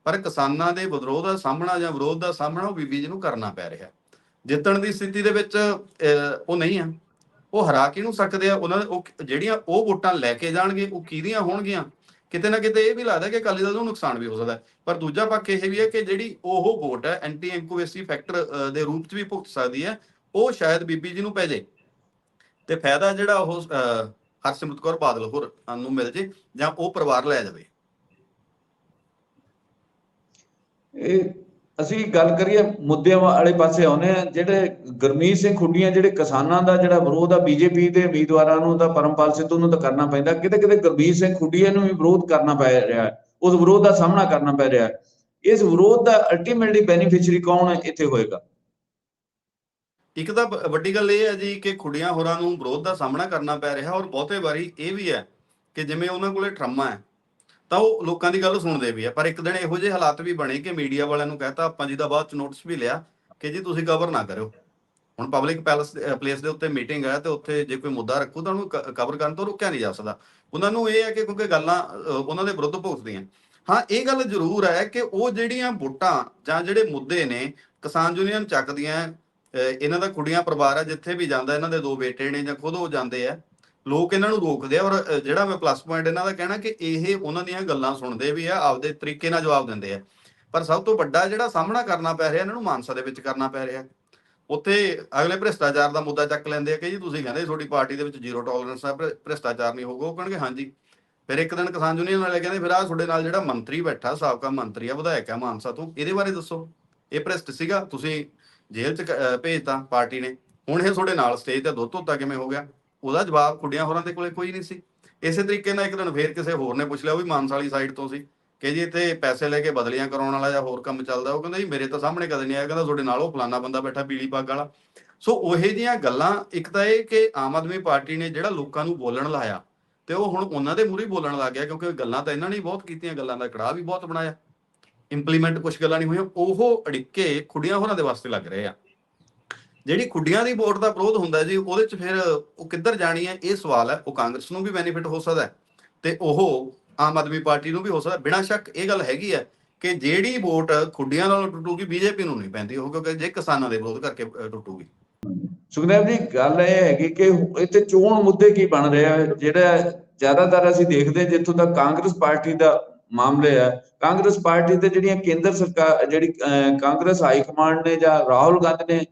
Speaker 2: ਪਰ ਕਿਸਾਨਾਂ ਦੇ ਵਿਦਰੋਹ ਦਾ ਸਾਹਮਣਾ ਜਾਂ ਵਿਰੋਧ ਦਾ ਸਾਹਮਣਾ ਉਹ ਬੀਬੀ ਜੀ ਨੂੰ ਕਰਨਾ ਪੈ ਰਿਹਾ। ਜਿੱਤਣ ਦੀ ਸਥਿਤੀ ਦੇ ਵਿੱਚ ਉਹ ਨਹੀਂ ਆ। ਉਹ ਹਰਾ ਕਿਹਨੂੰ ਸਕਦੇ ਆ? ਉਹਨਾਂ ਉਹ ਜਿਹੜੀਆਂ ਉਹ ਵੋਟਾਂ ਲੈ ਕੇ ਜਾਣਗੇ ਉਹ ਕਿਹਦੀਆਂ ਹੋਣਗੀਆਂ? ਕਿਤੇ ਨਾ ਕਿਤੇ ਇਹ ਵੀ ਲੱਗਦਾ ਕਿ ਅਕਾਲੀ ਦਲ ਨੂੰ ਨੁਕਸਾਨ ਵੀ ਹੋ ਸਕਦਾ ਪਰ ਦੂਜਾ ਪੱਖ ਇਹ ਵੀ ਹੈ ਕਿ ਜਿਹੜੀ ਉਹ ਵੋਟ ਹੈ ਐਂਟੀ ਇਨਕੁਵੇਸੀ ਫੈਕਟਰ ਦੇ ਰੂਪ 'ਚ ਵੀ ਭੁਗਤ ਸਕਦੀ ਹੈ ਉਹ ਸ਼ਾਇਦ ਬੀਬੀ ਜੀ ਨੂੰ ਪੈ ਜੇ ਤੇ ਫਾਇਦਾ ਜਿਹੜਾ ਉਹ ਅਹ, ਹਰਸਿਮਰਤ ਕੌਰ ਬਾਦਲ ਹੋਰ ਨੂੰ ਮਿਲ ਜੇ ਜਾਂ ਉਹ ਪਰਿਵਾਰ ਲੈ ਜਾਵੇ।
Speaker 1: ਇਹ ਅਸੀਂ ਗੱਲ ਕਰੀਏ, ਮੁੱਦਿਆਂ ਵਾਲੇ ਪਾਸੇ ਆਉਨੇ ਆ ਜਿਹੜੇ ਗੁਰਮੀਤ ਸਿੰਘ ਖੁੱਡੀਆਂ, ਜਿਹੜੇ ਕਿਸਾਨਾਂ ਦਾ ਜਿਹੜਾ ਵਿਰੋਧ ਆ, ਬੀਜੇਪੀ ਦੇ ਉਮੀਦਵਾਰਾਂ ਨੂੰ ਤਾਂ ਪਰਮਪਾਲ ਸਿੱਧੂ ਨੂੰ ਤਾਂ ਕਰਨਾ ਪੈਂਦਾ। ਕਿਤੇ ਕਿਤੇ ਗੁਰਮੀਤ ਸਿੰਘ ਖੁੱਡੀਆਂ ਨੂੰ ਵੀ ਵਿਰੋਧ ਕਰਨਾ ਪੈ ਰਿਹਾ ਹੈ। ਉਸ ਵਿਰੋਧ ਦਾ ਸਾਹਮਣਾ ਕਰਨਾ ਪੈ ਰਿਹਾ ਹੈ। ਇਸ ਵਿਰੋਧ ਦਾ ਅਲਟੀਮੇਟਲੀ ਬੈਨੀਫੀਸ਼ੀਅਰੀ ਕੌਣ ਇੱਥੇ ਹੋਏਗਾ?
Speaker 2: ਇੱਕ ਤਾਂ ਵੱਡੀ ਗੱਲ ਇਹ ਹੈ ਜੀ ਕਿ ਖੁੱਡੀਆਂ ਹੋਰਾਂ ਨੂੰ ਵਿਰੋਧ ਦਾ ਸਾਹਮਣਾ ਕਰਨਾ ਪੈ ਰਿਹਾ ਔਰ ਬਹੁਤੇ ਵਾਰੀ ਇਹ ਵੀ ਹੈ ਕਿ ਜਿਵੇਂ ਉਹਨਾਂ ਕੋਲੇ ਟਰਮਾ ਹੈ ਤਾਂ ਉਹ ਲੋਕਾਂ ਦੀ ਗੱਲ ਸੁਣਦੇ ਵੀ ਆ, ਪਰ ਇੱਕ ਦਿਨ ਇਹੋ ਜਿਹੇ ਹਾਲਾਤ ਵੀ ਬਣੇ ਕਿ ਮੀਡੀਆ ਵਾਲਿਆਂ ਨੂੰ ਕਹਤਾ, ਆਪਾਂ ਜੀ ਦਾ ਬਾਅਦ ਚ ਨੋਟਿਸ ਵੀ ਲਿਆ ਕਿ ਜੀ ਤੁਸੀਂ ਕਵਰ ਨਾ ਕਰਿਓ। ਹੁਣ ਪਬਲਿਕ ਪੈਲਸ ਪਲੇਸ ਦੇ ਉੱਤੇ ਮੀਟਿੰਗ ਹੈ ਤੇ ਉੱਥੇ ਜੇ ਕੋਈ ਮੁੱਦਾ ਰੱਖੂ ਤਾਂ ਉਹਨੂੰ ਕਵਰ ਕਰਨ ਤੋਂ ਰੋਕਿਆ ਨਹੀਂ ਜਾ ਸਕਦਾ। ਉਹਨਾਂ ਨੂੰ ਇਹ ਹੈ ਕਿ ਕਿਉਂਕਿ ਗੱਲਾਂ ਉਹਨਾਂ ਦੇ ਵਿਰੁੱਧ ਭੁਗਤਦੀਆਂ ਹਾਂ, ਇਹ ਗੱਲ ਜ਼ਰੂਰ ਹੈ ਕਿ ਉਹ ਜਿਹੜੀਆਂ ਵੋਟਾਂ ਜਾਂ ਜਿਹੜੇ ਮੁੱਦੇ ਨੇ, ਕਿਸਾਨ ਯੂਨੀਅਨ ਚੱਕਦੀਆਂ ਇਹਨਾਂ ਦਾ ਕੁੜੀਆਂ ਪਰਿਵਾਰ ਹੈ, ਜਿੱਥੇ ਵੀ ਜਾਂਦਾ, ਇਹਨਾਂ ਦੇ ਦੋ ਬੇਟੇ ਨੇ ਜਾਂ ਖੁਦ ਉਹ ਜਾਂਦੇ ਆ ਲੋਕ ਇਹਨਾਂ ਨੂੰ ਰੋਕਦੇ ਆ ਔਰ ਜਿਹੜਾ ਮੈਂ ਪਲੱਸ ਪੁਆਇੰਟ ਇਹਨਾਂ ਦਾ ਕਹਿਣਾ ਕਿ ਇਹ ਉਹਨਾਂ ਦੀਆਂ ਗੱਲਾਂ ਸੁਣਦੇ ਵੀ ਆ, ਆਪਦੇ ਤਰੀਕੇ ਨਾਲ ਜਵਾਬ ਦਿੰਦੇ ਆ। ਪਰ ਸਭ ਤੋਂ ਵੱਡਾ ਜਿਹੜਾ ਸਾਹਮਣਾ ਕਰਨਾ ਪੈ ਰਿਹਾ, ਇਹਨਾਂ ਨੂੰ ਮਾਨਸਾ ਦੇ ਵਿੱਚ ਕਰਨਾ ਪੈ ਰਿਹਾ। ਉੱਥੇ ਅਗਲੇ ਭ੍ਰਿਸ਼ਟਾਚਾਰ ਦਾ ਮੁੱਦਾ ਚੱਕ ਲੈਂਦੇ ਆ ਕਿ ਜੀ ਤੁਸੀਂ ਕਹਿੰਦੇ ਤੁਹਾਡੀ ਪਾਰਟੀ ਦੇ ਵਿੱਚ ਜ਼ੀਰੋ ਟੋਲਰੈਂਸ ਹੈ ਭ੍ਰਿ- ਭ੍ਰਿਸ਼ਟਾਚਾਰ ਨਹੀਂ ਹੋਊਗਾ। ਉਹ ਕਹਿਣਗੇ, ਹਾਂਜੀ। ਫਿਰ ਇੱਕ ਦਿਨ ਕਿਸਾਨ ਯੂਨੀਅਨ ਵਾਲੇ ਕਹਿੰਦੇ, ਫਿਰ ਆ ਤੁਹਾਡੇ ਨਾਲ ਜਿਹੜਾ ਮੰਤਰੀ ਬੈਠਾ, ਸਾਬਕਾ ਮੰਤਰੀ ਆ, ਵਿਧਾਇਕ ਆ ਮਾਨਸਾ ਤੋਂ, ਇਹਦੇ ਬਾਰੇ ਦੱਸੋ। ਇਹ ਭ੍ਰਿਸ਼ਟ ਸੀਗਾ, ਤੁਸੀਂ ਜੇਲ੍ਹ 'ਚ ਭੇਜਤਾ ਪਾਰਟੀ ਨੇ। ਹੁਣ ਇਹ ਤੁਹਾਡੇ ਨਾਲ ਸਟੇਜ ਤੇ ਦੁੱਧ ਧੋਤਾ ਕਿਵੇਂ ਹੋ ਗਿਆ? ਉਹਦਾ ਜਵਾਬ ਖੁੱਡੀਆਂ ਹੋਰਾਂ ਦੇ ਕੋਲੇ ਕੋਈ ਨਹੀਂ ਸੀ। ਇਸੇ ਤਰੀਕੇ ਨਾਲ ਇੱਕ ਦਿਨ ਫੇਰ ਕਿਸੇ ਹੋਰ ਨੇ ਪੁੱਛ ਲਿਆ ਉਹ ਵੀ ਮਾਨਸਾ ਵਾਲੀ ਸਾਈਡ ਤੋਂ ਸੀ ਕਿ ਜੀ ਇੱਥੇ ਪੈਸੇ ਲੈ ਕੇ ਬਦਲੀਆਂ ਕਰਾਉਣ ਵਾਲਾ ਜਾਂ ਹੋਰ ਕੰਮ ਚੱਲਦਾ, ਉਹ ਕਹਿੰਦਾ ਜੀ ਮੇਰੇ ਤਾਂ ਸਾਹਮਣੇ ਕਦੇ ਨਹੀਂ ਆਇਆ, ਕਹਿੰਦਾ ਤੁਹਾਡੇ ਨਾਲ ਉਹ ਫਲਾਨਾ ਬੰਦਾ ਬੈਠਾ ਪੀਲੀ ਪੱਗ ਵਾਲਾ। ਸੋ ਉਹੇ ਜੀਆਂ ਗੱਲਾਂ, ਇੱਕ ਤਾਂ ਇਹ ਕਿ ਆਮ ਆਦਮੀ ਪਾਰਟੀ ਨੇ ਜਿਹੜਾ ਲੋਕਾਂ ਨੂੰ ਬੋਲਣ ਲਾਇਆ ਤੇ ਉਹ ਹੁਣ ਉਹਨਾਂ ਦੇ ਮੂਹਰੇ ਬੋਲਣ ਲੱਗ ਗਿਆ ਕਿਉਂਕਿ ਗੱਲਾਂ ਤਾਂ ਇਹਨਾਂ ਨੇ ਬਹੁਤ ਕੀਤੀਆਂ, ਗੱਲਾਂ ਦਾ ਕੜਾਹ ਵੀ ਬਹੁਤ ਬਣਾਇਆ। ਇੰਪਲੀਮੈਂਟ ਕੁਝ ਗੱਲਾਂ ਨਹੀਂ ਹੋਈਆਂ, ਉਹ ਅੜਿੱਕੇ ਖੁੱਡੀਆਂ ਹੋਰਾਂ ਦੇ ਵਾਸਤੇ ਲੱਗ ਰਹੇ ਆ। ਜਿਹੜੀ ਖੁੱਡੀਆਂ ਦੀ ਵੋਟ ਦਾ ਵਿਰੋਧ ਹੁੰਦਾ ਜੀ ਉਹਦੇ ਚ ਫਿਰ ਉਹ ਕਿੱਧਰ ਜਾਣੀ ਹੈ? ਇਹ ਸਵਾਲ ਹੈ ਉਹ ਕਾਂਗਰਸ ਨੂੰ ਵੀ ਬੈਨੀਫਿਟ ਹੋ ਸਕਦਾ ਤੇ ਉਹ ਆਮ ਆਦਮੀ ਪਾਰਟੀ ਨੂੰ ਵੀ ਹੋ ਸਕਦਾ ਬਿਨਾਂ ਸ਼ੱਕ ਇਹ ਗੱਲ ਹੈਗੀ ਹੈ ਕਿ ਜਿਹੜੀ ਵੋਟ ਖੁੱਡੀਆਂ ਨਾਲ ਟੁੱਟੂਗੀ ਬੀਜੇਪੀ ਨੂੰ ਨਹੀਂ ਪੈਂਦੀ ਉਹ ਕਿਉਂਕਿ ਜੇ ਕਿਸਾਨਾਂ ਦੇ ਵਿਰੋਧ ਕਰਕੇ ਟੁੱਟੂਗੀ।
Speaker 1: ਸੁਖਦੇਵ ਜੀ ਗੱਲ ਇਹ ਹੈਗੀ ਕਿ ਇੱਥੇ ਚੋਣ ਮੁੱਦੇ ਕੀ ਬਣ ਰਹੇ ਆ? ਜਿਹੜਾ ਜ਼ਿਆਦਾਤਰ ਅਸੀਂ ਦੇਖਦੇ ਜਿੱਥੋਂ ਤੱਕ ਕਾਂਗਰਸ ਪਾਰਟੀ ਦਾ ਮਾਮਲੇ ਹੈ ਕਾਂਗਰਸ ਪਾਰਟੀ ਤੇ ਜਿਹੜੀਆਂ ਕੇਂਦਰ ਸਰਕਾਰ ਜਿਹੜੀ ਅਹ, ਕਾਂਗਰਸ ਹਾਈ ਕਮਾਂਡ ਨੇ ਜਾਂ ਰਾਹੁਲ ਗਾਂਧੀ ਨੇ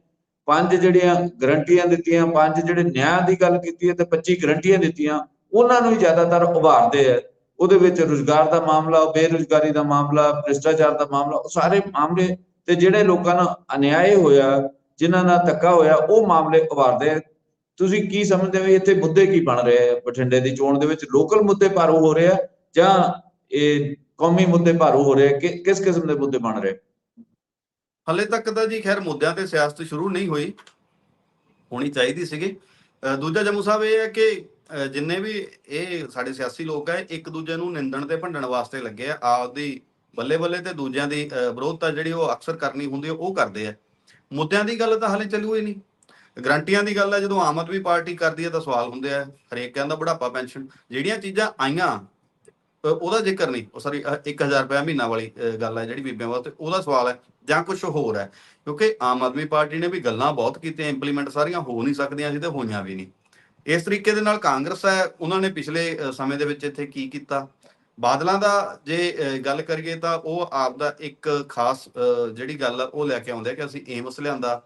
Speaker 1: ਪੰਜ ਜਿਹੜੀਆਂ ਗਰੰਟੀਆਂ ਦਿੱਤੀਆਂ, ਪੰਜ ਜਿਹੜੇ ਨਿਆਂ ਦੀ ਗੱਲ ਕੀਤੀ ਹੈ ਤੇ 25 ਗਰੰਟੀਆਂ ਦਿੱਤੀਆਂ, ਉਹਨਾਂ ਨੂੰ ਹੀ ਜ਼ਿਆਦਾਤਰ ਉਭਾਰਦੇ ਆ। ਉਹਦੇ ਵਿੱਚ ਰੁਜ਼ਗਾਰ ਦਾ ਮਾਮਲਾ, ਬੇਰੁਜ਼ਗਾਰੀ ਦਾ ਮਾਮਲਾ, ਭ੍ਰਿਸ਼ਟਾਚਾਰ ਦਾ ਮਾਮਲਾ, ਉਹ ਸਾਰੇ ਮਾਮਲੇ ਤੇ ਜਿਹੜੇ ਲੋਕਾਂ ਨਾਲ ਅਨਿਆਏ ਹੋਇਆ, ਜਿਨ੍ਹਾਂ ਨਾਲ ਧੱਕਾ ਹੋਇਆ, ਉਹ ਮਾਮਲੇ ਉਭਾਰਦੇ ਆ। ਤੁਸੀਂ ਕੀ ਸਮਝਦੇ ਹੋ, ਇੱਥੇ ਮੁੱਦੇ ਕੀ ਬਣ ਰਹੇ ਆ? ਬਠਿੰਡੇ ਦੀ ਚੋਣ ਦੇ ਵਿੱਚ ਲੋਕਲ ਮੁੱਦੇ ਭਾਰੂ ਹੋ ਰਹੇ ਆ ਜਾਂ ਇਹ ਕੌਮੀ ਮੁੱਦੇ ਭਾਰੂ ਹੋ ਰਹੇ ਆ? ਕਿ ਕਿਸ ਕਿਸਮ ਦੇ ਮੁੱਦੇ ਬਣ ਰਹੇ
Speaker 2: ਹਲੇ ਤੱਕ ਤਾਂ ਜੀ ਖੈਰ ਮੁੱਦਿਆਂ ਤੇ ਸਿਆਸਤ ਸ਼ੁਰੂ ਨਹੀਂ ਹੋਈ, ਹੋਣੀ ਚਾਹੀਦੀ ਸੀਗੀ। ਦੂਜਾ ਜੰਮੂ ਸਾਹਿਬ ਇਹ ਹੈ ਕਿ ਜਿੰਨੇ ਵੀ ਇਹ ਸਾਡੇ ਸਿਆਸੀ ਲੋਕ ਹੈ, ਇੱਕ ਦੂਜੇ ਨੂੰ ਨਿੰਦਣ ਤੇ ਭੰਡਣ ਵਾਸਤੇ ਲੱਗੇ ਆ। ਆਪਦੀ ਬੱਲੇ ਬੱਲੇ ਤੇ ਦੂਜਿਆਂ ਦੀ ਵਿਰੋਧਤਾ ਜਿਹੜੀ ਉਹ ਅਕਸਰ ਕਰਨੀ ਹੁੰਦੀ ਹੈ, ਉਹ ਕਰਦੇ ਆ। ਮੁੱਦਿਆਂ ਦੀ ਗੱਲ ਤਾਂ ਹਲੇ ਚੱਲੂ ਹੀ ਨਹੀਂ। ਗਰੰਟੀਆਂ ਦੀ ਗੱਲ ਹੈ, ਜਦੋਂ ਆਮ ਆਦਮੀ ਪਾਰਟੀ ਕਰਦੀ ਹੈ ਤਾਂ ਸਵਾਲ ਹੁੰਦੇ ਆ ਹਰੇਕ ਕਹਿੰਦਾ ਬੁਢਾਪਾ ਪੈਨਸ਼ਨ। ਜਿਹੜੀਆਂ ਚੀਜ਼ਾਂ ਆਈਆਂ ਉਹਦਾ ਜ਼ਿਕਰ ਨਹੀਂ। ਉਹ ਸੌਰੀ 1000 ਰੁਪਏ ਮਹੀਨਾ ਵਾਲੀ ਗੱਲ ਹੈ ਜਿਹੜੀ ਬੀਬੀਆਂ ਵਾਸਤੇ, ਉਹਦਾ ਸਵਾਲ ਹੈ। ਜਾਂ ਕੁਝ ਹੋਰ ਹੈ। ਕਿਉਂਕਿ ਆਮ ਆਦਮੀ ਪਾਰਟੀ ਨੇ ਵੀ ਗੱਲਾਂ ਬਹੁਤ ਕੀਤੀਆਂ ਇੰਪਲੀਮੈਂਟ ਸਾਰੀਆਂ ਹੋ ਨਹੀਂ ਸਕਦੀਆਂ ਸੀ ਤੇ ਹੋਈਆਂ ਵੀ ਨਹੀਂ। ਇਸ ਤਰੀਕੇ ਦੇ ਨਾਲ ਕਾਂਗਰਸ ਹੈ, ਉਹਨਾਂ ਨੇ ਪਿਛਲੇ ਸਮੇਂ ਦੇ ਵਿੱਚ ਇੱਥੇ ਕੀ ਕੀਤਾ? ਬਾਦਲਾਂ ਦਾ ਜੇ ਗੱਲ ਕਰੀਏ ਤਾਂ ਉਹ ਆਪ ਦਾ ਇੱਕ ਖਾਸ ਜਿਹੜੀ ਗੱਲ ਉਹ ਲੈ ਕੇ ਆਉਂਦੇ ਕਿ ਅਸੀਂ ਏਮਸ ਲਿਆਂਦਾ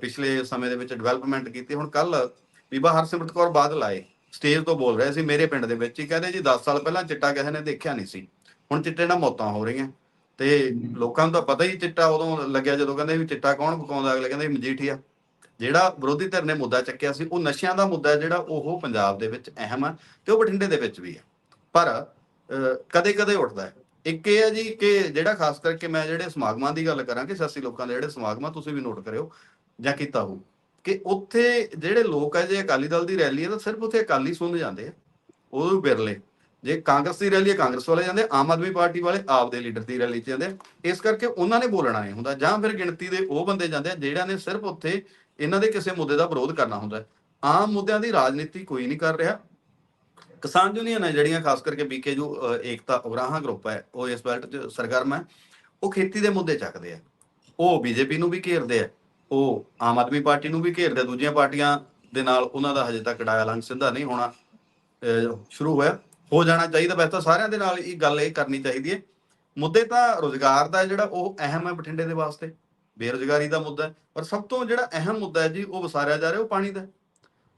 Speaker 2: ਪਿਛਲੇ ਸਮੇਂ ਦੇ ਵਿੱਚ ਡਿਵੈਲਪਮੈਂਟ ਕੀਤੀ। ਹੁਣ ਕੱਲ ਬੀਬਾ ਹਰਸਿਮਰਤ ਕੌਰ ਬਾਦਲ ਆਏ, ਸਟੇਜ ਤੋਂ ਬੋਲ ਰਹੇ ਸੀ ਮੇਰੇ ਪਿੰਡ ਦੇ ਵਿੱਚ ਹੀ ਕਹਿੰਦੇ ਜੀ 10 ਸਾਲ ਪਹਿਲਾਂ ਚਿੱਟਾ ਕਿਸੇ ਨੇ ਦੇਖਿਆ ਨਹੀਂ ਸੀ। ਹੁਣ ਚਿੱਟੇ ਨਾਲ ਮੌਤਾਂ ਹੋ ਰਹੀਆਂ। ਤੇ ਲੋਕਾਂ ਨੂੰ ਤਾਂ ਪਤਾ ਹੀ ਚਿੱਟਾ ਉਦੋਂ ਲੱਗਿਆ ਜਦੋਂ ਕਹਿੰਦੇ ਵੀ ਚਿੱਟਾ ਕੌਣ ਪਕਾਉਂਦਾ, ਅਗਲੇ ਕਹਿੰਦੇ ਮਜੀਠੀਆ। ਜਿਹੜਾ ਵਿਰੋਧੀ ਧਿਰ ਨੇ ਮੁੱਦਾ ਚੱਕਿਆ ਸੀ, ਉਹ ਨਸ਼ਿਆਂ ਦਾ ਮੁੱਦਾ ਜਿਹੜਾ ਉਹ ਪੰਜਾਬ ਦੇ ਵਿੱਚ ਅਹਿਮ ਆ ਤੇ ਉਹ ਬਠਿੰਡੇ ਦੇ ਵਿੱਚ ਵੀ ਆ। ਪਰ ਕਦੇ ਕਦੇ ਉੱਠਦਾ ਹੈ। ਇੱਕ ਇਹ ਹੈ ਜੀ ਕਿ ਜਿਹੜਾ ਖਾਸ ਕਰਕੇ ਮੈਂ ਜਿਹੜੇ ਸਮਾਗਮਾਂ ਦੀ ਗੱਲ ਕਰਾਂ ਕਿ ਸਿਆਸੀ ਲੋਕਾਂ ਦੇ ਜਿਹੜੇ ਸਮਾਗਮਾਂ ਤੁਸੀਂ ਵੀ ਨੋਟ ਕਰਿਓ ਜਾਂ ਕੀਤਾ ਹੋ ਕਿ ਉੱਥੇ ਜਿਹੜੇ ਲੋਕ ਆ, ਜੇ ਅਕਾਲੀ ਦਲ ਦੀ ਰੈਲੀ ਹੈ ਤਾਂ ਸਿਰਫ ਉੱਥੇ ਅਕਾਲੀ ਸੁਣ ਜਾਂਦੇ ਆ, ਉਹ ਬਿਰਲੇ। ਜੇ ਕਾਂਗਰਸ ਦੀ ਰੈਲੀ ਹੈ ਕਾਂਗਰਸ ਵਾਲੇ ਜਾਂਦੇ ਆਮ ਆਦਮੀ ਪਾਰਟੀ ਵਾਲੇ ਆਪ ਦੇ ਲੀਡਰ ਦੀ ਰੈਲੀ 'ਚ ਜਾਂਦੇ। ਇਸ ਕਰਕੇ ਉਹਨਾਂ ਨੇ ਬੋਲਣਾ ਨਹੀਂ ਹੁੰਦਾ ਜਾਂ ਫਿਰ ਗਿਣਤੀ ਦੇ ਉਹ ਬੰਦੇ ਜਾਂਦੇ ਆ ਜਿਹੜਿਆਂ ਨੇ ਸਿਰਫ ਉੱਥੇ ਇਹਨਾਂ ਦੇ ਕਿਸੇ ਮੁੱਦੇ ਦਾ ਵਿਰੋਧ ਕਰਨਾ ਹੁੰਦਾ। ਆਮ ਮੁੱਦਿਆਂ ਦੀ ਰਾਜਨੀਤੀ ਕੋਈ ਨਹੀਂ ਕਰ ਰਿਹਾ। ਕਿਸਾਨ ਯੂਨੀਅਨ ਹੈ ਜਿਹੜੀਆਂ ਖਾਸ ਕਰਕੇ ਬੀਕੇ ਜੋ ਅ, ਏਕਤਾ ਉਗਰਾਹਾਂ ਗਰੁੱਪ ਹੈ ਉਹ ਇਸ ਬੈਲਟ 'ਚ ਸਰਗਰਮ ਹੈ। ਉਹ ਖੇਤੀ ਦੇ ਮੁੱਦੇ ਚੱਕਦੇ ਆ। ਉਹ ਬੀਜੇਪੀ ਨੂੰ ਵੀ ਘੇਰਦੇ ਆ ਉਹ ਆਮ ਆਦਮੀ ਪਾਰਟੀ ਨੂੰ ਵੀ ਘੇਰਦੇ ਦੂਜੀਆਂ ਪਾਰਟੀਆਂ ਦੇ ਨਾਲ ਉਹਨਾਂ ਦਾ ਹਜੇ ਤੱਕ ਡਾਇਆ ਲੰਗ ਸਿੱਧਾ ਨਹੀਂ ਹੋਣਾ ਸ਼ੁਰੂ ਹੋਇਆ। ਹੋ ਜਾਣਾ ਚਾਹੀਦਾ। ਵੈਸੇ ਤਾਂ ਸਾਰਿਆਂ ਦੇ ਨਾਲ ਇਹ ਗੱਲ ਇਹ ਕਰਨੀ ਚਾਹੀਦੀ ਹੈ। ਮੁੱਦੇ ਤਾਂ ਰੋਜ਼ਗਾਰ ਦਾ ਜਿਹੜਾ, ਉਹ ਅਹਿਮ ਹੈ ਬਠਿੰਡੇ ਦੇ ਵਾਸਤੇ। ਬੇਰੁਜ਼ਗਾਰੀ ਦਾ ਮੁੱਦਾ ਹੈ। ਪਰ ਸਭ ਤੋਂ ਜਿਹੜਾ ਅਹਿਮ ਮੁੱਦਾ ਹੈ ਜੀ, ਉਹ ਵਸਾਰਿਆ ਜਾ ਰਿਹਾ, ਉਹ ਪਾਣੀ ਦਾ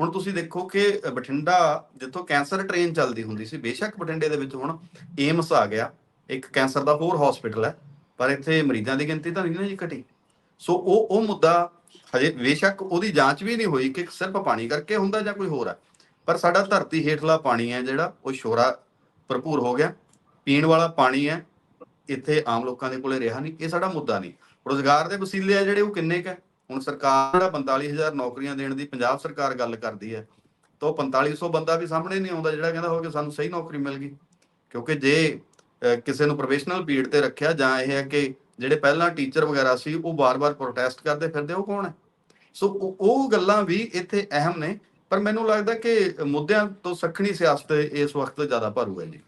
Speaker 2: ਹੁਣ ਤੁਸੀਂ ਦੇਖੋ ਕਿ ਬਠਿੰਡਾ, ਜਿੱਥੋਂ ਕੈਂਸਰ ਟ੍ਰੇਨ ਚੱਲਦੀ ਹੁੰਦੀ ਸੀ, ਬੇਸ਼ੱਕ ਬਠਿੰਡੇ ਦੇ ਵਿੱਚ ਹੁਣ ਏਮਸ ਆ ਗਿਆ। ਇੱਕ ਕੈਂਸਰ ਦਾ ਹੋਰ ਹਸਪੀਟਲ ਹੈ। ਪਰ ਇੱਥੇ ਮਰੀਜ਼ਾਂ ਦੀ ਗਿਣਤੀ ਤਾਂ ਨਹੀਂ ਨਾ ਜੀ ਘਟੀ। ਸੋ ਉਹ ਉਹ ਮੁੱਦਾ ਹਜੇ ਬੇਸ਼ੱਕ ਉਹਦੀ ਜਾਂਚ ਵੀ ਨਹੀਂ ਹੋਈ ਕਿ ਸਿਰਫ ਪਾਣੀ ਕਰਕੇ ਹੁੰਦਾ ਜਾਂ ਕੋਈ ਹੋਰ ਹੈ। ਪਰ ਸਾਡਾ ਧਰਤੀ ਹੇਠਲਾ ਪਾਣੀ ਹੈ ਜਿਹੜਾ, ਉਹ ਸ਼ੋਰਾ ਭਰਪੂਰ ਹੋ ਗਿਆ। ਪੀਣ ਵਾਲਾ ਪਾਣੀ ਹੈ, ਇੱਥੇ ਆਮ ਲੋਕਾਂ ਦੇ ਕੋਲੇ ਰਿਹਾ ਨਹੀਂ, ਇਹ ਸਾਡਾ ਮੁੱਦਾ ਨਹੀਂ। ਰੋਜ਼ਗਾਰ ਦੇ ਵਸੀਲੇ ਆ ਜਿਹੜੇ, ਉਹ ਕਿੰਨੇ ਕ ਹੁਣ ਸਰਕਾਰ ਜਿਹੜਾ 45000 ਨੌਕਰੀਆਂ ਦੇਣ ਦੀ, ਪੰਜਾਬ ਸਰਕਾਰ ਗੱਲ ਕਰਦੀ ਹੈ, ਤਾਂ ਉਹ 4500 ਬੰਦਾ ਵੀ ਸਾਹਮਣੇ ਨਹੀਂ ਆਉਂਦਾ, ਜਿਹੜਾ ਕਹਿੰਦਾ ਹੋ ਹੋਵੇ ਸਾਨੂੰ ਸਹੀ ਨੌਕਰੀ ਮਿਲ ਗਈ। ਕਿਉਂਕਿ ਜੇ ਕਿਸੇ ਨੂੰ ਪ੍ਰੋਫੈਸ਼ਨਲ ਪੀੜ ਤੇ ਰੱਖਿਆ, ਜਾਂ ਇਹ ਹੈ ਕਿ ਜਿਹੜੇ ਪਹਿਲਾਂ ਟੀਚਰ ਵਗੈਰਾ ਸੀ, ਉਹ ਬਾਰ-ਬਾਰ ਪ੍ਰੋਟੈਸਟ ਕਰਦੇ ਫਿਰਦੇ, ਉਹ ਕੌਣ ਹੈ? ਸੋ ਉਹ ਗੱਲਾਂ ਵੀ ਇੱਥੇ ਅਹਿਮ ਨੇ। ਪਰ ਮੈਨੂੰ ਲੱਗਦਾ ਕਿ ਮੁੱਦਿਆਂ ਤੋਂ ਸੱਖਣੀ ਸਿਆਸਤ ਇਸ ਵਕਤ ਜ਼ਿਆਦਾ ਭਾਰੂ ਹੈ ਜੀ।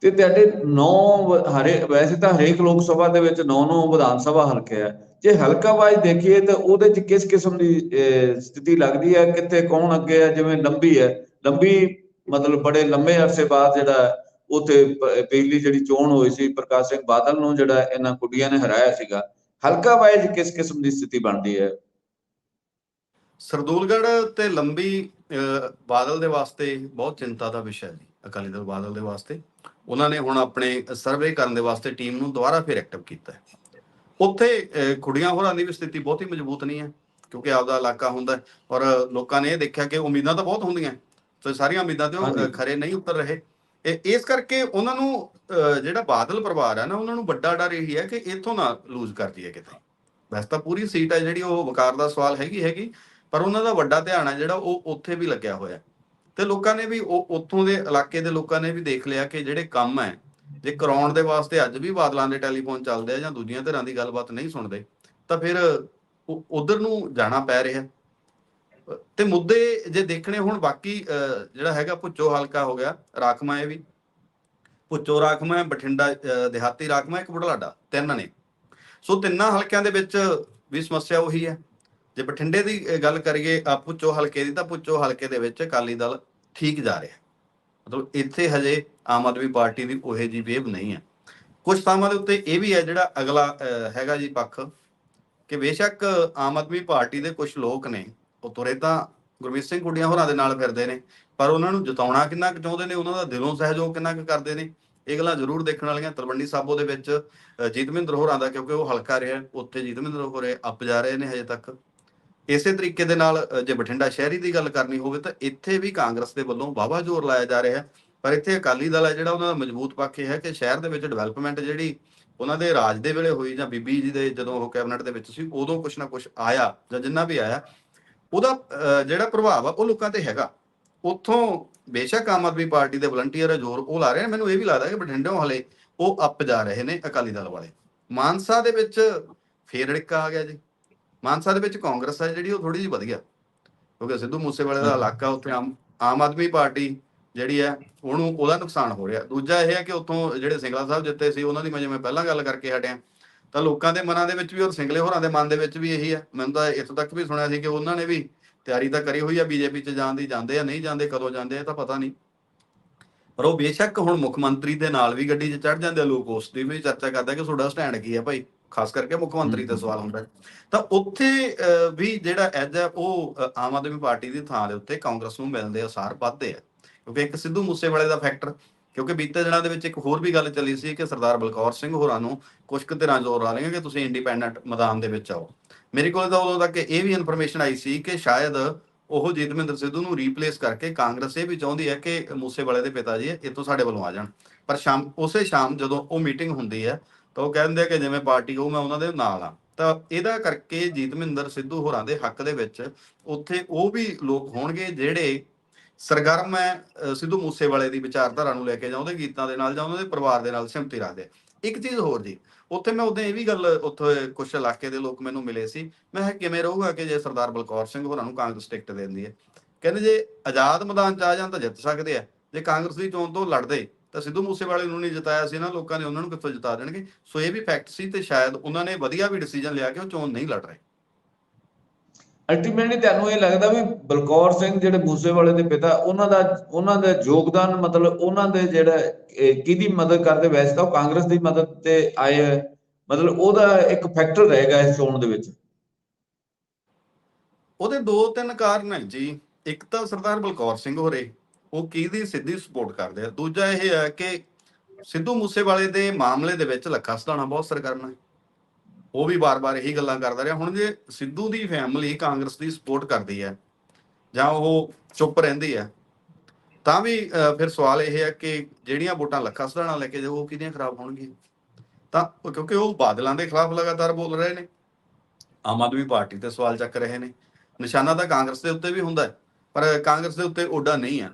Speaker 1: ਤੇ ਤੁਹਾਡੇ 9 ਹਰੇ ਵੈਸੇ ਤਾਂ ਹਰੇਕ ਲੋਕ ਸਭਾ ਦੇ ਵਿੱਚ 9-9 ਵਿਧਾਨ ਸਭਾ ਹਲਕੇ ਆ। ਜੇ ਹਲਕਾ ਵਾਈਜ਼ ਦੇਖੀਏ ਤਾਂ ਉਹਦੇ ਚ ਕਿਸ ਕਿਸਮ ਦੀ ਸਥਿਤੀ ਲੱਗਦੀ ਹੈ? ਕਿੱਥੇ ਕੌਣ ਅੱਗੇ ਹੈ? ਜਿਵੇਂ ਲੰਬੀ ਹੈ। ਲੰਬੀ ਮਤਲਬ ਬੜੇ ਲੰਮੇ ਅਰਸੇ ਬਾਅਦ ਜਿਹੜਾ ਹੈ, ਉੱਥੇ ਪ- ਜਿਹੜੀ ਚੋਣ ਹੋਈ ਸੀ ਪ੍ਰਕਾਸ਼ ਸਿੰਘ ਬਾਦਲ ਨੂੰ ਜਿਹੜਾ ਇਹਨਾਂ ਕੁੜੀਆਂ ਨੇ ਹਰਾਇਆ ਸੀਗਾ। ਹਲਕਾ ਵਾਈਜ਼ ਕਿਸ ਕਿਸਮ ਦੀ ਸਥਿਤੀ ਬਣਦੀ ਹੈ?
Speaker 2: ਸਰਦੂਲਗੜ੍ਹ ਤੇ ਲੰਬੀ ਬਾਦਲ ਦੇ ਵਾਸਤੇ ਬਹੁਤ ਚਿੰਤਾ ਦਾ ਵਿਸ਼ਾ ਹੈ ਜੀ ਅਕਾਲੀ ਦਲ ਬਾਦਲ ਦੇ ਵਾਸਤੇ। ਉਹਨਾਂ ਨੇ ਹੁਣ ਆਪਣੇ ਸਰਵੇ ਕਰਨ ਦੇ ਵਾਸਤੇ ਟੀਮ ਨੂੰ ਦੁਬਾਰਾ ਫਿਰ ਐਕਟਿਵ ਕੀਤਾ ਹੈ। ਉੱਥੇ ਕੁੜੀਆਂ ਹੋਰਾਂ ਦੀ ਵੀ ਸਥਿਤੀ ਬਹੁਤੀ ਮਜ਼ਬੂਤ ਨਹੀਂ ਹੈ ਕਿਉਂਕਿ ਆਪਦਾ ਇਲਾਕਾ ਹੁੰਦਾ ਔਰ ਲੋਕਾਂ ਨੇ ਇਹ ਦੇਖਿਆ ਕਿ ਉਮੀਦਾਂ ਤਾਂ ਬਹੁਤ ਹੁੰਦੀਆਂ ਤੇ ਸਾਰੀਆਂ ਉਮੀਦਾਂ ਤੇ ਉਹ ਖਰੇ ਨਹੀਂ ਉਤਰ ਰਹੇ। ਇਹ ਇਸ ਕਰਕੇ ਉਹਨਾਂ ਨੂੰ ਜਿਹੜਾ ਬਾਦਲ ਪਰਿਵਾਰ ਹੈ ਨਾ ਉਹਨਾਂ ਨੂੰ ਵੱਡਾ ਡਰ ਇਹੀ ਹੈ ਕਿ ਇੱਥੋਂ ਨਾ ਲੂਜ਼ ਕਰ ਦਈਏ ਕਿਤੇ। ਵੈਸੇ ਤਾਂ ਪੂਰੀ ਸੀਟ ਹੈ ਜਿਹੜੀ ਉਹ ਵਕਾਰ ਦਾ ਸਵਾਲ ਹੈਗੀ ਹੈਗੀ ਪਰ ਉਹਨਾਂ ਦਾ ਵੱਡਾ ਧਿਆਨ ਹੈ ਜਿਹੜਾ ਉਹ ਉੱਥੇ ਵੀ ਲੱਗਿਆ ਹੋਇਆ ਤੇ ਲੋਕਾਂ ਨੇ ਵੀ ਉਹ ਉੱਥੋਂ ਦੇ ਇਲਾਕੇ ਦੇ ਲੋਕਾਂ ਨੇ ਵੀ ਦੇਖ ਲਿਆ ਕਿ ਜਿਹੜੇ ਕੰਮ ਹੈ ਜੇ ਕਰਾਉਣ ਦੇ ਵਾਸਤੇ ਅੱਜ ਵੀ ਬਾਦਲਾਂ ਦੇ ਟੈਲੀਫੋਨ ਚੱਲਦੇ ਆ ਜਾਂ ਦੂਜੀਆਂ ਧਿਰਾਂ ਦੀ ਗੱਲਬਾਤ ਨਹੀਂ ਸੁਣਦੇ ਤਾਂ ਫਿਰ ਉਧਰ ਨੂੰ ਜਾਣਾ ਪੈ ਰਿਹਾ ਤੇ ਮੁੱਦੇ ਜੇ ਦੇਖਣੇ ਹੁਣ ਬਾਕੀ ਅ, ਜਿਹੜਾ ਹੈਗਾ ਭੁੱਚੋ ਹਲਕਾ ਹੋ ਗਿਆ ਰਾਖਮਾ ਇਹ ਵੀ। ਭੁੱਚੋ ਰਾਖਮਾ ਹੈ, ਬਠਿੰਡਾ ਦਿਹਾਤੀ ਰਾਖਮਾ ਇੱਕ ਬੁਢਲਾਡਾ ਤਿੰਨ ਨੇ। ਸੋ ਤਿੰਨਾਂ ਹਲਕਿਆਂ ਦੇ ਵਿੱਚ ਵੀ ਸਮੱਸਿਆ ਉਹੀ ਹੈ। ਜੇ ਬਠਿੰਡੇ ਦੀ ਗੱਲ ਕਰੀਏ ਆ ਹਲਕੇ ਦੀ, ਤਾਂ ਭੁੱਚੋ ਹਲਕੇ ਦੇ ਵਿੱਚ ਅਕਾਲੀ ਦਲ ਠੀਕ ਜਾ ਰਿਹਾ। ਮਤਲਬ ਇੱਥੇ ਹਜੇ ਆਮ ਆਦਮੀ ਪਾਰਟੀ ਦੀ ਉਹੇ ਜੀ ਵੇਵ ਨਹੀਂ ਹੈ। ਕੁਝ ਥਾਵਾਂ ਦੇ ਉੱਤੇ ਇਹ ਵੀ ਹੈ ਜਿਹੜਾ ਅਗਲਾ ਹੈਗਾ ਜੀ ਪੱਖ ਕਿ ਬੇਸ਼ੱਕ ਆਮ ਆਦਮੀ ਪਾਰਟੀ ਦੇ ਕੁਝ ਲੋਕ ਨੇ, ਉਹ ਤੁਰੇ ਤਾਂ ਗੁਰਮੀਤ ਸਿੰਘ ਗੁੱਡੀਆਂ ਹੋਰਾਂ ਦੇ ਨਾਲ ਫਿਰਦੇ ਨੇ, ਪਰ ਉਹਨਾਂ ਨੂੰ ਜਿਤਾਉਣਾ ਕਿੰਨਾ ਕੁ ਚਾਹੁੰਦੇ ਨੇ, ਉਹਨਾਂ ਦਾ ਦਿਲੋਂ ਸਹਿਯੋਗ ਕਿੰਨਾ ਕੁ ਕਰਦੇ ਨੇ, ਇਹ ਗੱਲਾਂ ਜ਼ਰੂਰ ਦੇਖਣ ਵਾਲੀਆਂ ਤਲਵੰਡੀ ਸਾਬੋ ਦੇ ਵਿੱਚ ਜੀਤਮਿੰਦਰ ਹੋਰਾਂ ਦਾ, ਕਿਉਂਕਿ ਉਹ ਹਲਕਾ ਰਿਹਾ, ਉੱਥੇ ਜੀਤਮਿੰਦਰ ਹੋਰੇ ਅੱਪ ਜਾ ਰਹੇ ਨੇ ਹਜੇ ਤੱਕ। ਇਸੇ ਤਰੀਕੇ ਦੇ ਨਾਲ ਜੇ ਬਠਿੰਡਾ ਸ਼ਹਿਰੀ ਦੀ ਗੱਲ ਕਰਨੀ ਹੋਵੇ ਤਾਂ ਇੱਥੇ ਵੀ ਕਾਂਗਰਸ ਦੇ ਵੱਲੋਂ ਵਾਹਵਾ ਜ਼ੋਰ ਲਾਇਆ ਜਾ ਰਿਹਾ ਹੈ। ਪਰ ਇੱਥੇ ਅਕਾਲੀ ਦਲ ਹੈ ਜਿਹੜਾ, ਉਹਨਾਂ ਦਾ ਮਜ਼ਬੂਤ ਪੱਖ ਇਹ ਹੈ ਕਿ ਸ਼ਹਿਰ ਦੇ ਵਿੱਚ ਡਿਵੈਲਪਮੈਂਟ ਜਿਹੜੀ ਉਹਨਾਂ ਦੇ ਰਾਜ ਦੇ ਵੇਲੇ ਹੋਈ ਜਾਂ ਬੀਬੀ ਜੀ ਦੇ ਜਦੋਂ ਉਹ ਕੈਬਨਿਟ ਦੇ ਵਿੱਚ ਸੀ, ਉਦੋਂ ਕੁਛ ਨਾ ਕੁਛ ਆਇਆ ਜਾਂ ਜਿੰਨਾ ਵੀ ਆਇਆ, ਉਹਦਾ ਜਿਹੜਾ ਪ੍ਰਭਾਵ ਆ ਉਹ ਲੋਕਾਂ ਤੇ ਹੈਗਾ। ਉੱਥੋਂ ਬੇਸ਼ੱਕ ਆਮ ਆਦਮੀ ਪਾਰਟੀ ਦੇ ਵਲੰਟੀਅਰ ਜ਼ੋਰ, ਉਹ ਲਾ ਰਹੇ ਨੇ। ਮੈਨੂੰ ਇਹ ਵੀ ਲੱਗਦਾ ਕਿ ਬਠਿੰਡਿਓਂ ਹਲੇ ਉਹ ਅੱਪ ਜਾ ਰਹੇ ਨੇ ਅਕਾਲੀ ਦਲ ਵਾਲੇ। ਮਾਨਸਾ ਦੇ ਵਿੱਚ ਫੇਰ ੜਿੱਕਾ ਆ ਗਿਆ ਜੀ। ਮਾਨਸਾ ਦੇ ਵਿੱਚ ਕਾਂਗਰਸ ਹੈ ਜਿਹੜੀ ਉਹ ਥੋੜੀ ਜਿਹੀ ਵਧ ਗਿਆ ਕਿਉਂਕਿ ਸਿੱਧੂ ਮੂਸੇਵਾਲੇ ਦਾ। ਇਲਾਕਾ ਉੱਥੇ ਆਮ ਆਮ ਆਦਮੀ ਪਾਰਟੀ ਜਿਹੜੀ ਹੈ ਉਹਨੂੰ ਉਹਦਾ ਨੁਕਸਾਨ ਹੋ ਰਿਹਾ। ਦੂਜਾ ਇਹ ਹੈ ਕਿ ਉੱਥੋਂ ਜਿਹੜੇ ਸਿੰਗਲਾ ਸਾਹਿਬ ਜਿੱਤੇ ਸੀ ਉਹਨਾਂ ਦੀ ਮੈਂ ਜਿਵੇਂ ਪਹਿਲਾਂ ਗੱਲ ਕਰਕੇ ਹਟਿਆ ਤਾਂ ਲੋਕਾਂ ਦੇ ਮਨਾਂ ਦੇ ਵਿੱਚ ਵੀ ਔਰ ਸਿੰਗਲੇ ਹੋਰਾਂ ਦੇ ਮਨ ਦੇ ਵਿੱਚ ਵੀ ਇਹੀ ਹੈ। ਮੈਨੂੰ ਤਾਂ ਇੱਥੋਂ ਤੱਕ ਵੀ ਸੁਣਿਆ ਸੀ ਕਿ ਉਹਨਾਂ ਨੇ ਵੀ ਤਿਆਰੀ ਤਾਂ ਕਰੀ ਹੋਈ ਆ ਬੀਜੇਪੀ 'ਚ ਜਾਣ ਦੀ ਜਾਂਦੇ ਆ ਨਹੀਂ ਜਾਂਦੇ ਕਦੋਂ ਜਾਂਦੇ ਆ ਇਹ ਤਾਂ ਪਤਾ ਨਹੀਂ। ਪਰ ਉਹ ਬੇਸ਼ੱਕ ਹੁਣ ਮੁੱਖ ਮੰਤਰੀ ਦੇ ਨਾਲ ਵੀ ਗੱਡੀ 'ਚ ਚੜ ਜਾਂਦੇ ਆ ਲੋਕ ਉਸ ਦੀ ਵੀ ਚਰਚਾ ਕਰਦੇ ਕਿ ਤੁਹਾਡਾ ਸਟੈਂਡ ਕੀ ਹੈ ਭਾਈ? ਖਾਸ ਕਰਕੇ ਮੁੱਖ ਮੰਤਰੀ
Speaker 1: ਹਮ।
Speaker 2: ਸਵਾਲ ਹੁੰਦਾ। ਤਾਂ ਉੱਥੇ ਵੀ ਜਿਹੜਾ ਐਜ ਹੈ ਉਹ ਆਮ ਆਦਮੀ ਪਾਰਟੀ ਦੀ ਥਾਂ ਦੇ ਉੱਤੇ ਕਾਂਗਰਸ ਨੂੰ ਮਿਲਦੇ ਅਸਾਰ ਵੱਧਦੇ ਆ ਕਿਉਂਕਿ ਇੱਕ ਸਿੱਧੂ ਮੂਸੇਵਾਲੇ ਦਾ ਫੈਕਟਰ ਕਿਉਂਕਿ ਬੀਤੇ ਦਿਨਾਂ ਦੇ ਵਿੱਚ ਇੱਕ ਹੋਰ ਵੀ ਗੱਲ ਚੱਲੀ ਸੀ ਕਿ ਸਰਦਾਰ ਬਲਕੌਰ ਸਿੰਘ ਹੋਰਾਂ ਨੂੰ ਕੁਝ ਕੁ ਧਿਰਾਂ ਜ਼ੋਰ ਲਾ ਲਈਆਂ ਕਿ ਤੁਸੀਂ ਇੰਡੀਪੈਂਡੈਂਟ ਮੈਦਾਨ ਦੇ ਵਿੱਚ ਆਓ ਮੇਰੇ ਕੋਲ ਤਾਂ ਉਦੋਂ ਤੱਕ ਇਹ ਵੀ ਇਨਫੋਰਮੇਸ਼ਨ ਆਈ ਸੀ ਕਿ ਸ਼ਾਇਦ ਉਹ ਜੀਤਮਿੰਦਰ ਸਿੱਧੂ ਨੂੰ ਰੀਪਲੇਸ ਕਰਕੇ ਕਾਂਗਰਸ ਇਹ ਵੀ ਚਾਹੁੰਦੀ ਹੈ ਕਿ ਮੂਸੇਵਾਲੇ ਦੇ ਪਿਤਾ ਜੀ ਇੱਥੋਂ ਸਾਡੇ ਵੱਲੋਂ ਆ ਜਾਣ ਪਰ ਸ਼ਾਮ ਉਸੇ ਸ਼ਾਮ ਜਦੋਂ ਉਹ ਮੀਟਿੰਗ ਹੁੰਦੀ ਹੈ ਤਾਂ ਉਹ ਕਹਿੰਦੇ ਕਿ ਜਿਵੇਂ ਪਾਰਟੀ ਕਹੂ ਮੈਂ ਉਹਨਾਂ ਦੇ ਨਾਲ ਆ ਤਾਂ ਇਹਦਾ ਕਰਕੇ ਜੀਤਮਿੰਦਰ ਸਿੱਧੂ ਹੋਰਾਂ ਦੇ ਹੱਕ ਦੇ ਵਿੱਚ ਉੱਥੇ ਉਹ ਵੀ ਲੋਕ ਹੋਣਗੇ ਜਿਹੜੇ ਸਰਗਰਮ ਹੈ ਸਿੱਧੂ ਮੂਸੇਵਾਲੇ ਦੀ ਵਿਚਾਰਧਾਰਾ ਨੂੰ ਲੈ ਕੇ ਜਾਂ ਉਹਦੇ ਗੀਤਾਂ ਦੇ ਨਾਲ ਜਾਂ ਉਹਨਾਂ ਦੇ ਪਰਿਵਾਰ ਦੇ ਨਾਲ ਸਿੰਪਤੀ ਰੱਖਦੇ ਇੱਕ ਚੀਜ਼ ਹੋਰ ਜੀ, ਉੱਥੇ ਮੈਂ ਉਦੋਂ ਇਹ ਵੀ ਗੱਲ ਉੱਥੇ ਕੁਝ ਇਲਾਕੇ ਦੇ ਲੋਕ ਮੈਨੂੰ ਮਿਲੇ ਸੀ। ਮੈਂ ਕਿਹਾ, ਕਿਵੇਂ ਰਹੂਗਾ ਕਿ ਜੇ ਸਰਦਾਰ ਬਲਕੌਰ ਸਿੰਘ ਹੋਰਾਂ ਨੂੰ ਕਾਂਗਰਸ ਟਿਕਟ ਦੇ ਦਿੰਦੀ ਹੈ? ਕਹਿੰਦੇ ਜੇ ਆਜ਼ਾਦ ਮੈਦਾਨ ਚ ਆ ਜਾਣ ਤਾਂ ਜਿੱਤ ਸਕਦੇ ਆ। ਜੇ ਕਾਂਗਰਸ ਦੀ ਚੋਣ ਤੋਂ ਲੜਦੇ ਤਾਂ ਸਿੱਧੂ ਮੂਸੇਵਾਲੇ ਨੂੰ ਨਹੀਂ ਜਿਤਾਇਆ ਸੀ ਨਾ ਲੋਕਾਂ ਨੇ ਉਹਨਾਂ ਨੂੰ ਕਿੱਥੋਂ ਜਿਤਾ ਦੇਣਗੇ? ਸੋ ਇਹ ਵੀ ਫੈਕਟ ਸੀ ਤੇ ਸ਼ਾਇਦ ਉਹਨਾਂ ਨੇ ਵਧੀਆ ਵੀ ਡਿਸੀਜਨ ਲਿਆ ਕਿ ਉਹ ਚੋਣ ਨਹੀਂ ਲੜ ਰਹੇ।
Speaker 1: ਅਲਟੀਮੇਟਲੀ ਤੁਹਾਨੂੰ ਇਹ ਲੱਗਦਾ ਵੀ ਬਲਕੌਰ ਸਿੰਘ ਜਿਹੜੇ ਮੂਸੇਵਾਲੇ ਦੇ ਪਿਤਾ ਉਹਨਾਂ ਦਾ ਉਹਨਾਂ ਦਾ ਯੋਗਦਾਨ ਮਤਲਬ ਉਹਨਾਂ ਦੇ ਜਿਹੜਾ ਕਿਹਦੀ ਮਦਦ ਕਰਦੇ ਵੈਸੇ ਤਾਂ ਉਹ ਕਾਂਗਰਸ ਦੀ ਮਦਦ ਤੇ ਆਏ ਮਤਲਬ ਉਹਦਾ ਇੱਕ ਫੈਕਟਰ ਰਹੇਗਾ ਇਸ ਚੋਣ ਦੇ ਵਿੱਚ।
Speaker 2: ਉਹਦੇ ਦੋ ਤਿੰਨ ਕਾਰਨ ਹੈ ਜੀ। ਇੱਕ ਤਾਂ ਸਰਦਾਰ ਬਲਕੌਰ ਸਿੰਘ ਹੋਰੇ। ਉਹ ਕਿਹਦੀ ਸਿੱਧੀ ਸਪੋਰਟ ਕਰਦੇ ਆ? ਦੂਜਾ ਇਹ ਹੈ ਕਿ ਸਿੱਧੂ ਮੂਸੇਵਾਲੇ ਦੇ ਮਾਮਲੇ ਦੇ ਵਿੱਚ ਲੱਖਾ ਸਧਾਣਾ ਬਹੁਤ ਸਰਗਰਮ ਹੈ ਉਹ ਵੀ ਬਾਰ-ਬਾਰ ਇਹੀ ਗੱਲਾਂ ਕਰਦਾ ਰਿਹਾ। ਹੁਣ ਜੇ ਸਿੱਧੂ ਦੀ ਫੈਮਿਲੀ ਕਾਂਗਰਸ ਦੀ ਸਪੋਰਟ ਕਰਦੀ ਹੈ ਜਾਂ ਉਹ ਚੁੱਪ ਰਹਿੰਦੀ ਹੈ, ਤਾਂ ਵੀ ਫਿਰ ਸਵਾਲ ਇਹ ਹੈ ਕਿ ਜਿਹੜੀਆਂ ਵੋਟਾਂ ਲੱਖਾ ਸਧਾਣਾ ਲੈ ਕੇ ਜਾਓ ਉਹ ਕਿਹਦੀਆਂ ਖਰਾਬ ਹੋਣਗੀਆਂ? ਤਾਂ ਕਿਉਂਕਿ ਉਹ ਬਾਦਲਾਂ ਦੇ ਖਿਲਾਫ ਲਗਾਤਾਰ ਬੋਲ ਰਹੇ ਨੇ। ਆਮ ਆਦਮੀ ਪਾਰਟੀ ਤੇ ਸਵਾਲ ਚੱਕ ਰਹੇ ਨੇ। ਨਿਸ਼ਾਨਾ ਤਾਂ ਕਾਂਗਰਸ ਦੇ ਉੱਤੇ ਵੀ ਹੁੰਦਾ ਪਰ ਕਾਂਗਰਸ ਦੇ ਉੱਤੇ ਓਡਾ ਨਹੀਂ ਆ